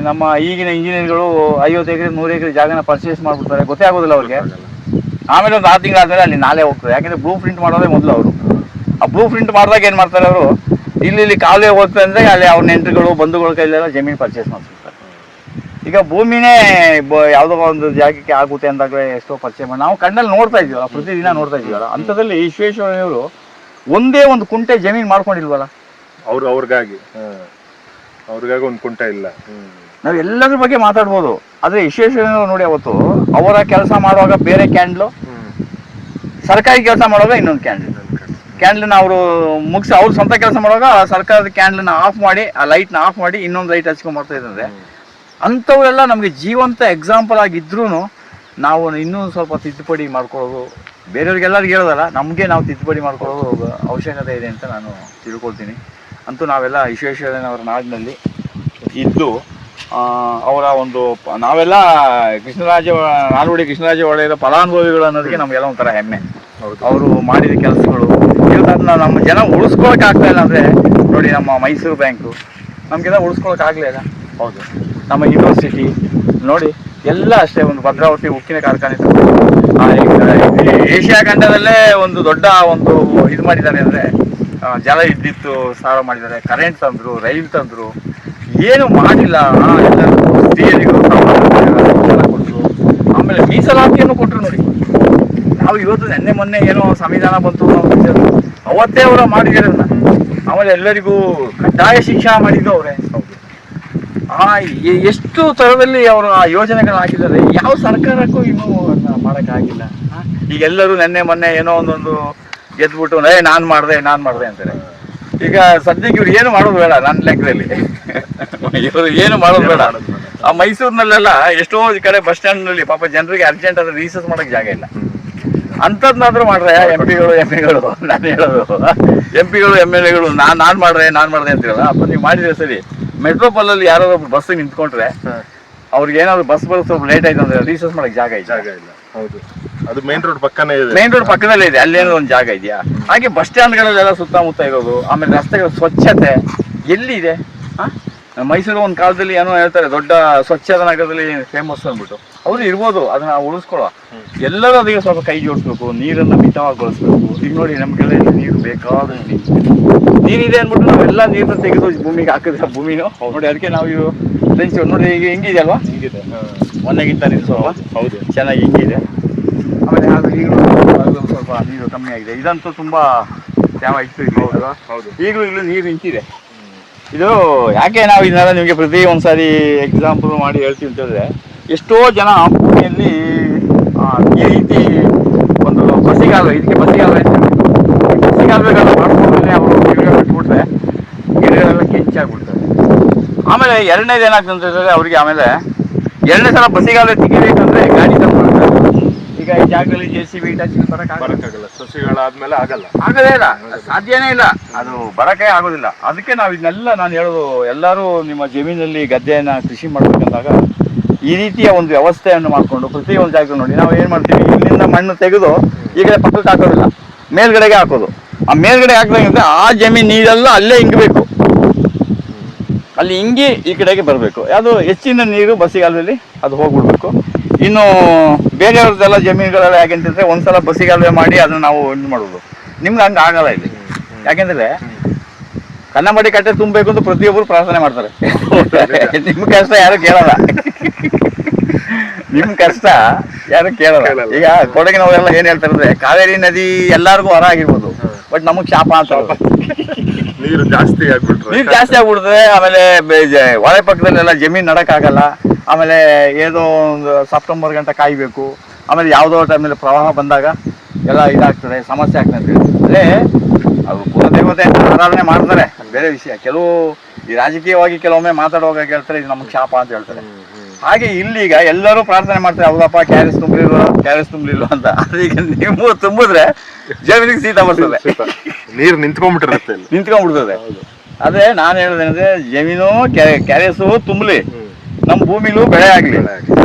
ನಮ್ಮ ಈಗಿನ ಇಂಜಿನಿಯರ್ಗಳು ಐವತ್ತು ಎಕರೆ, ನೂರು ಎಕರೆ ಜಾಗನ ಪರ್ಚೇಸ್ ಮಾಡ್ಬಿಡ್ತಾರೆ. ಗೊತ್ತೇ ಆಗೋದಿಲ್ಲ ಅವ್ರಿಗೆ. ಆಮೇಲೆ ಒಂದು ಆರು ತಿಂಗಳಾದ್ಮೇಲೆ ಅಲ್ಲಿ ನಾಲೆ ಹೋಗ್ತದೆ. ಯಾಕಂದ್ರೆ ಬ್ಲೂ ಪ್ರಿಂಟ್ ಮಾಡೋದೇ ಮೊದಲು ಅವರು. ಆ ಬ್ಲೂ ಪ್ರಿಂಟ್ ಮಾಡಿದಾಗ ಏನು ಮಾಡ್ತಾರೆ ಅವರು? ಇಲ್ಲಿ ಇಲ್ಲಿ ಕಾಲುವೆ ಹೋಗ್ತದೆ ಅಂದರೆ ಅಲ್ಲಿ ಅವ್ರ ನೆಂಟರುಗಳು, ಬಂಧುಗಳ ಕೈಲೆಲ್ಲ ಜಮೀನು ಪರ್ಚೇಸ್ ಮಾಡಿಸ್ಬಿಡ್ತಾರೆ ಈಗ ಭೂಮಿನೇ ಬ- ಯಾವುದೋ ಒಂದು ಜಾಗಕ್ಕೆ ಆಗುತ್ತೆ ಅಂದಾಗಲೇ ಎಷ್ಟೋ ಪರಿಚಯ ಮಾಡಿ. ನಾವು ಕಣ್ಣಲ್ಲಿ ನೋಡ್ತಾ ಇದೀವಲ್ಲ ಪ್ರತಿದಿನ ನೋಡ್ತಾ ಇದೀವಲ್ಲ ಅಂಥದ್ರಲ್ಲಿ ವಿಶ್ವೇಶ್ವರಯ್ಯನವರು ಒಂದೇ ಒಂದು ಕುಂಟೆ ಜಮೀನು ಮಾಡ್ಕೊಂಡಿಲ್ವಲ್ಲ? ಅವ್ರು ಅವ್ರಿಗಾಗಿ. ಅವ್ರಿಗಾಗಿ ಒಂದು ಕುಂಟೆ ಇಲ್ಲ. ನಾವು ಎಲ್ಲದ್ರ ಬಗ್ಗೆ ಮಾತಾಡ್ಬೋದು. ಆದರೆ ವಿಶ್ವೇಶ್ವರಯ್ಯನವರು ನೋಡಿ ಅವತ್ತು ಅವರ ಕೆಲಸ ಮಾಡುವಾಗ ಬೇರೆ ಕ್ಯಾಂಡ್ಲು ಸರ್ಕಾರಿ ಕೆಲಸ ಮಾಡುವಾಗ ಇನ್ನೊಂದು ಕ್ಯಾಂಡ್ಲ್. ಕ್ಯಾಂಡ್ಲನ್ನ ಅವರು ಮುಗಿಸಿ ಅವ್ರು ಸ್ವಂತ ಕೆಲಸ ಮಾಡುವಾಗ ಆ ಸರ್ಕಾರದ ಕ್ಯಾಂಡ್ಲನ್ನ ಆಫ್ ಮಾಡಿ ಆ ಲೈಟ್ನ ಆಫ್ ಮಾಡಿ ಇನ್ನೊಂದು ಲೈಟ್ ಹಚ್ಕೊಂಡ್ ಮಾಡ್ತಾ ಇದ್ದಾರೆ ಅಂಥವರೆಲ್ಲ ನಮಗೆ ಜೀವಂತ ಎಕ್ಸಾಂಪಲ್ ಆಗಿದ್ರೂ ನಾವು ಇನ್ನೂ ಸ್ವಲ್ಪ ತಿದ್ದುಪಡಿ ಮಾಡ್ಕೊಳ್ಳೋದು ಬೇರೆಯವ್ರಿಗೆಲ್ಲರಿಗೂ ಹೇಳೋದಲ್ಲ ನಮಗೆ ನಾವು ತಿದ್ದುಪಡಿ ಮಾಡ್ಕೊಳ್ಳೋದು ಅವಶ್ಯಕತೆ ಇದೆ ಅಂತ ನಾನು ತಿಳ್ಕೊಳ್ತೀನಿ. ಅಂತೂ ನಾವೆಲ್ಲ ವಿಶ್ವೇಶ್ವರಯ್ಯನವರ ನಾಡಿನಲ್ಲಿ ಇದ್ದು ಅವರ ಒಂದು ನಾವೆಲ್ಲ ಕೃಷ್ಣರಾಜ ನಾಲ್ವಡಿ ಕೃಷ್ಣರಾಜ ಒಳ್ಳೆಯ ಫಲಾನುಭವಿಗಳು ಅನ್ನೋದಕ್ಕೆ ನಮಗೆಲ್ಲ ಒಂಥರ ಹೆಮ್ಮೆ. ಹೌದು. ಅವರು ಮಾಡಿದ ಕೆಲಸಗಳು. ಇವತ್ತು ನಮ್ಮ ಜನ ಉಳಿಸ್ಕೊಳಕ್ ಆಗ್ತಾ ಇಲ್ಲ ಅಂದರೆ ನೋಡಿ ನಮ್ಮ ಮೈಸೂರು ಬ್ಯಾಂಕು ನಮಗೆಲ್ಲ ಉಳಿಸ್ಕೊಳಕ್ ಆಗ್ಲೇ ಇಲ್ಲ. ಹೌದು. ನಮ್ಮ ಯೂನಿವರ್ಸಿಟಿ ನೋಡಿ ಎಲ್ಲ ಅಷ್ಟೇ, ಒಂದು ಭದ್ರಾವತಿ ಉಕ್ಕಿನ ಕಾರ್ಖಾನೆ ಏಷ್ಯಾ ಖಂಡದಲ್ಲೇ ಒಂದು ದೊಡ್ಡ ಒಂದು ಇದು ಮಾಡಿದ್ದಾರೆ ಅಂದ್ರೆ ಜಲ ವಿದ್ಯುತ್ ಸಾರ ಮಾಡಿದ್ದಾರೆ ಕರೆಂಟ್ ತಂದ್ರು, ರೈಲ್ ತಂದ್ರು. ಏನು ಮಾಡಿಲ್ಲ ಕೊಟ್ಟರು ಆಮೇಲೆ ಮೀಸಲಾತಿಯನ್ನು ಕೊಟ್ಟರು ನೋಡಿ. ನಾವು ಇವತ್ತು ನೆನ್ನೆ ಮೊನ್ನೆ ಏನೋ ಸಂವಿಧಾನ ಬಂತು. ಅವತ್ತೇ ಅವರು ಮಾಡಿದ್ದಾರೆ. ಆಮೇಲೆ ಎಲ್ಲರಿಗೂ ಕಡ್ಡಾಯ ಶಿಕ್ಷಣ ಮಾಡಿದ್ದು ಅವರೇ. ಆ ಎಷ್ಟು ತರದಲ್ಲಿ ಅವರು ಆ ಯೋಜನೆಗಳನ್ನ ಹಾಕಿದ್ದಾರೆ ಯಾವ ಸರ್ಕಾರಕ್ಕೂ ಇನ್ನೂ ಅದನ್ನ ಮಾಡೋಕ್ಕಾಗಿಲ್ಲ? ಈಗ ಎಲ್ಲರೂ ನೆನ್ನೆ ಮೊನ್ನೆ ಏನೋ ಒಂದೊಂದು ಗೆದ್ಬಿಟ್ಟು ಏ, ನಾನು ಮಾಡಿದೆ ನಾನು ಮಾಡಿದೆ ಅಂತಾರೆ. ಈಗ ಸದ್ಯಕ್ಕೆ ಇವ್ರು ಏನು ಮಾಡೋದು ಬೇಡ ನನ್ನ ಲೆಕ್ಕದಲ್ಲಿ. ಇವರು ಏನು ಮಾಡೋದು ಬೇಡ. ಆ ಮೈಸೂರಿನಲ್ಲೆಲ್ಲ ಎಷ್ಟೋ ಕಡೆ ಬಸ್ ಸ್ಟ್ಯಾಂಡ್ನಲ್ಲಿ ಪಾಪ ಜನರಿಗೆ ಅರ್ಜೆಂಟ್ ಆದ್ರೆ ರೀಸರ್ಚ್ ಮಾಡಕ್ ಜಾಗ ಇಲ್ಲ. ಅಂಥದ್ನಾದ್ರೂ ಮಾಡ್ರೆ ಎಂ ಪಿಗಳು ಎಂ ಎಗಳು ನಾನು ಹೇಳೋದು. ಎಂ ಪಿಗಳು ಎಂ ಎಲ್ ಎಗಳು ನಾನ್ ನಾನ್ ಮಾಡ್ರೆ ನಾನ್ ಮಾಡ್ದೆ ಅಂತೀರಲ್ಲ? ಅಪ್ಪ, ನೀವು ಮಾಡಿದ್ರೆ ಸರಿ? ಮೆಟ್ರೋಪಾಲ್ ಅಲ್ಲಿ ಯಾರಾದ್ರು ಒಬ್ರು ಬಸ್ ನಿಂತ್ಕೊಂಡ್ರೆ. ಅವ್ರಿಗೆ ಏನಾದ್ರು ಬಸ್ ಬರೋದು ಸ್ವಲ್ಪ ಲೇಟ್ ಆಯ್ತು ಅಂದ್ರೆ ರೀಸರ್ಚ್ ಮಾಡಕ್ ಜಾಗ ಇದೆ ಜಾಗ ಇಲ್ಲ. ಹೌದು. ಅದು ಮೇನ್ ರೋಡ್ ಪಕ್ಕನೇ ಇದೆ. ಮೇನ್ ರೋಡ್ ಪಕ್ಕದಲ್ಲೇ ಇದೆ. ಅಲ್ಲೇನೋ ಒಂದು ಜಾಗ ಇದೆಯಾ? ಹಾಗೆ ಬಸ್ ಸ್ಟ್ಯಾಂಡ್ಗಳಲ್ಲೆಲ್ಲ ಸುತ್ತಮುತ್ತ ಇರೋದು ಆಮೇಲೆ ರಸ್ತೆಗಳ ಸ್ವಚ್ಛತೆ ಎಲ್ಲಿದೆ? ಆ? ಮೈಸೂರು ಒಂದು ಕಾಲದಲ್ಲಿ ಏನೋ ಹೇಳ್ತಾರೆ ದೊಡ್ಡ ಸ್ವಚ್ಛತಾ ನಗರದಲ್ಲಿ ಫೇಮಸ್ ಅಂದ್ಬಿಟ್ಟು. ಅವ್ರು ಇರ್ಬೋದು ಅದನ್ನ ಉಳಿಸ್ಕೊಳ್ಳೋ ಎಲ್ಲರೂ ಅದಕ್ಕೆ ಸ್ವಲ್ಪ ಕೈ ಜೋಡಿಸ್ಬೇಕು ನೀರನ್ನು ಮಿತವಾಗಿ ಬಳಸ್ಬೇಕು. ಈಗ ನೋಡಿ ನಮಗೆಲ್ಲ ಇಲ್ಲಿ ನೀರು ಬೇಕಾದ ನೀರು. ನೀರಿದೆ ಅಂದ್ಬಿಟ್ಟು ನಾವೆಲ್ಲ ನೀರನ್ನ ತೆಗೆದು ಭೂಮಿಗೆ ಹಾಕಿದ್ರೆ ಭೂಮಿನೂ. ನೋಡಿ ಅದಕ್ಕೆ ನಾವು ಇವು ಬೆಂಚ್ ನೋಡಿ ಈಗ ಹೆಂಗಿದೆ ಅಲ್ವಾ? ಹಿಂಗಿದೆ. ಮೊನ್ನೆಗಿಂತ ನೀರು ಸ್ವಲ್ಪ. ಹೌದು. ಚೆನ್ನಾಗಿ ಹಿಂಗಿದೆ? ಆಮೇಲೆ ಅದು ಈಗಲೂ ಸ್ವಲ್ಪ ನೀರು ಕಮ್ಮಿ ಆಗಿದೆ. ಇದಂತೂ ತುಂಬ ತ್ಯಾವ ಇತ್ತು ಹೌದು. ಈಗಲೂ ಇಲ್ಲೂ ನೀರು ನಿಂತಿದೆ. ಇದು ಯಾಕೆ ನಾವು ಇದನ್ನೆಲ್ಲ ನಿಮಗೆ ಪ್ರತಿ ಒಂದ್ಸಾರಿ ಎಕ್ಸಾಂಪಲ್ ಮಾಡಿ ಹೇಳ್ತೀವಿ ಅಂತ ಹೇಳಿದ್ರೆ ಎಷ್ಟೋ ಜನ ಭೂಮಿಯಲ್ಲಿ ಈ ರೀತಿ ಒಂದು ಬಸಿಗಾಲುವೆ ಇದಕ್ಕೆ ಬಸಿಗಾಲುವೆ ಅಂತ ಹೇಳ್ಬಿಟ್ಟು ಮಾಡ್ಕೊಂಡ್ಮೇಲೆ ಅವರು ಗಿಡಗಳು ಬಿಟ್ಬಿಟ್ರೆ ಗಿಡಗಳೆಲ್ಲ ಕೆಂಚಾಗ್ಬಿಡ್ತವೆ ಆಮೇಲೆ ಎರಡನೇದು ಏನಾಗ್ತದೆ ಅಂತ ಹೇಳಿದ್ರೆ ಅವ್ರಿಗೆ ಆಮೇಲೆ ಎರಡನೇ ಸಲ ಬಸಿಗಾಲುವೆ ತೆಗಿಬೇಕಂದ್ರೆ ಗಾಡಿ ತಗೊಂಡ್ಬಿಡ್ತಾರೆ ಈಗ ಈ ಜಾಗದಲ್ಲಿ ಜೆ ಸಿ ಬಿ ಟಚ್ ಬರಕ್ಕಾಗಲ್ಲ. ಸಸಿಗಳಾದ್ಮೇಲೆ ಆಗಲ್ಲ. ಆಗದೇ ಇಲ್ಲ. ಸಾಧ್ಯನೇ ಇಲ್ಲ. ಅದು ಬರಕ್ಕೆ ಆಗೋದಿಲ್ಲ. ಅದಕ್ಕೆ ನಾವು ಇದನ್ನೆಲ್ಲ ನಾನು ಹೇಳೋದು ಎಲ್ಲರೂ ನಿಮ್ಮ ಜಮೀನಲ್ಲಿ ಗದ್ದೆಯನ್ನ ಕೃಷಿ ಮಾಡ್ಬೇಕಂದಾಗ ಈ ರೀತಿಯ ಒಂದು ವ್ಯವಸ್ಥೆಯನ್ನು ಮಾಡಿಕೊಂಡು ಪ್ರತಿ ಒಂದು ಜಾಗ ನೋಡಿ, ನಾವು ಏನು ಮಾಡ್ತೀವಿ? ಇಲ್ಲಿಂದ ಮಣ್ಣು ತೆಗೆದು ಈ ಕಡೆ ಪಕ್ಕಕ್ಕೆ ಹಾಕೋದಿಲ್ಲ. ಮೇಲ್ಗಡೆಗೆ ಹಾಕೋದು. ಆ ಮೇಲ್ಗಡೆ ಹಾಕಿದಂಗೆ ಆ ಜಮೀನು ನೀರೆಲ್ಲ ಅಲ್ಲೇ ಹಿಂಗಬೇಕು ಅಲ್ಲಿ ಹಿಂಗಿ ಈ ಕಡೆಗೆ ಬರಬೇಕು. ಅದು ಹೆಚ್ಚಿನ ನೀರು ಬಸಿಗಾಲದಲ್ಲಿ ಅದು ಹೋಗ್ಬಿಡ್ಬೇಕು. ಇನ್ನು ಬೇರೆಯವ್ರದ್ದೆಲ್ಲ ಜಮೀನುಗಳೆಲ್ಲ ಹೇಗೆ ಅಂತಂದ್ರೆ ಒಂದ್ಸಲ ಬಸಿಗಾಲುವೆ ಮಾಡಿ ಅದನ್ನ ನಾವು ಇದು ಮಾಡೋದು. ನಿಮ್ಗೆ ಹಂಗೆ ಆಗಲ್ಲ ಇಲ್ಲಿ. ಯಾಕೆಂದ್ರೆ ಕನ್ನಂಬಡಿ ಕಟ್ಟೆ ತುಂಬಬೇಕು ಅಂತ ಪ್ರತಿಯೊಬ್ಬರು ಪ್ರಾರ್ಥನೆ ಮಾಡ್ತಾರೆ. <laughs> ನಿಮ್ ಕಷ್ಟ ಯಾರು ಕೇಳಲ್ಲ. ನಿಮ್ ಕಷ್ಟ ಯಾರು ಕೇಳಲ್ಲ. ಈಗ ಕೊಡಗಿನವರೆಲ್ಲ ಏನ್ ಹೇಳ್ತಾರೆ ಅಂದ್ರೆ ಕಾವೇರಿ ನದಿ ಎಲ್ಲಾರ್ಗು ಹೊರ ಆಗಿರ್ಬೋದು ಬಟ್ ನಮಗ್ ಶಾಪ ಅಂತ ನೀರು ಜಾಸ್ತಿ ಆಗ್ಬಿಟ್ರೆ. ನೀರು ಜಾಸ್ತಿ ಆಗ್ಬಿಡ್ತದೆ ಆಮೇಲೆ ಹೊಳೆ ಪಕ್ಕದಲ್ಲೆಲ್ಲ ಜಮೀನ್ ನಡಕ್ ಆಗಲ್ಲ ಆಮೇಲೆ ಏನೋ ಒಂದು ಸೆಪ್ಟೆಂಬರ್ ಗಂಟೆ ಕಾಯ್ಬೇಕು ಆಮೇಲೆ ಯಾವುದೋ ಟೈಮಲ್ಲಿ ಪ್ರವಾಹ ಬಂದಾಗ ಎಲ್ಲ ಇದಾಗ್ತದೆ ಸಮಸ್ಯೆ ಆಗ್ತದೆ. ಅಂತ ಅದು ಕುಲದೇವತೆ ಆರಾಧನೆ ಮಾಡ್ತಾರೆ. ಅದು ಬೇರೆ ವಿಷಯ. ಕೆಲವು ಈ ರಾಜಕೀಯವಾಗಿ ಕೆಲವೊಮ್ಮೆ ಮಾತಾಡುವಾಗ ಹೇಳ್ತಾರೆ ಇದು ನಮ್ಗೆ ಶಾಪ ಅಂತ ಹೇಳ್ತಾರೆ. ಹಾಗೆ ಇಲ್ಲಿಗ ಎಲ್ಲರೂ ಪ್ರಾರ್ಥನೆ ಮಾಡ್ತಾರೆ ಹೌದಪ್ಪ ಕ್ಯಾರೆಸ್ ತುಂಬಿಲ್ವ ಕ್ಯಾರೆಸ್ ತುಂಬಿಲ್ವ ಅಂತ. ಅದೀಗ ನೀವು ತುಂಬಿದ್ರೆ ಜಮೀನಿಗೆ ಸೀತಾ ಬರ್ತದೆ. ನೀರು ನಿಂತ್ಕೊಂಡ್ಬಿಟ್ಟಿರುತ್ತೆ ನಿಂತ್ಕೊಂಡ್ಬಿಡ್ತದೆ. ಅದೇ ನಾನು ಹೇಳೋದೇನಂದ್ರೆ ಜಮೀನು ಕ್ಯಾರೆಸು ತುಂಬಲಿ. ನಮ್ಮ ಭೂಮಿಲೂ ಬೆಳೆ ಆಗಲಿ.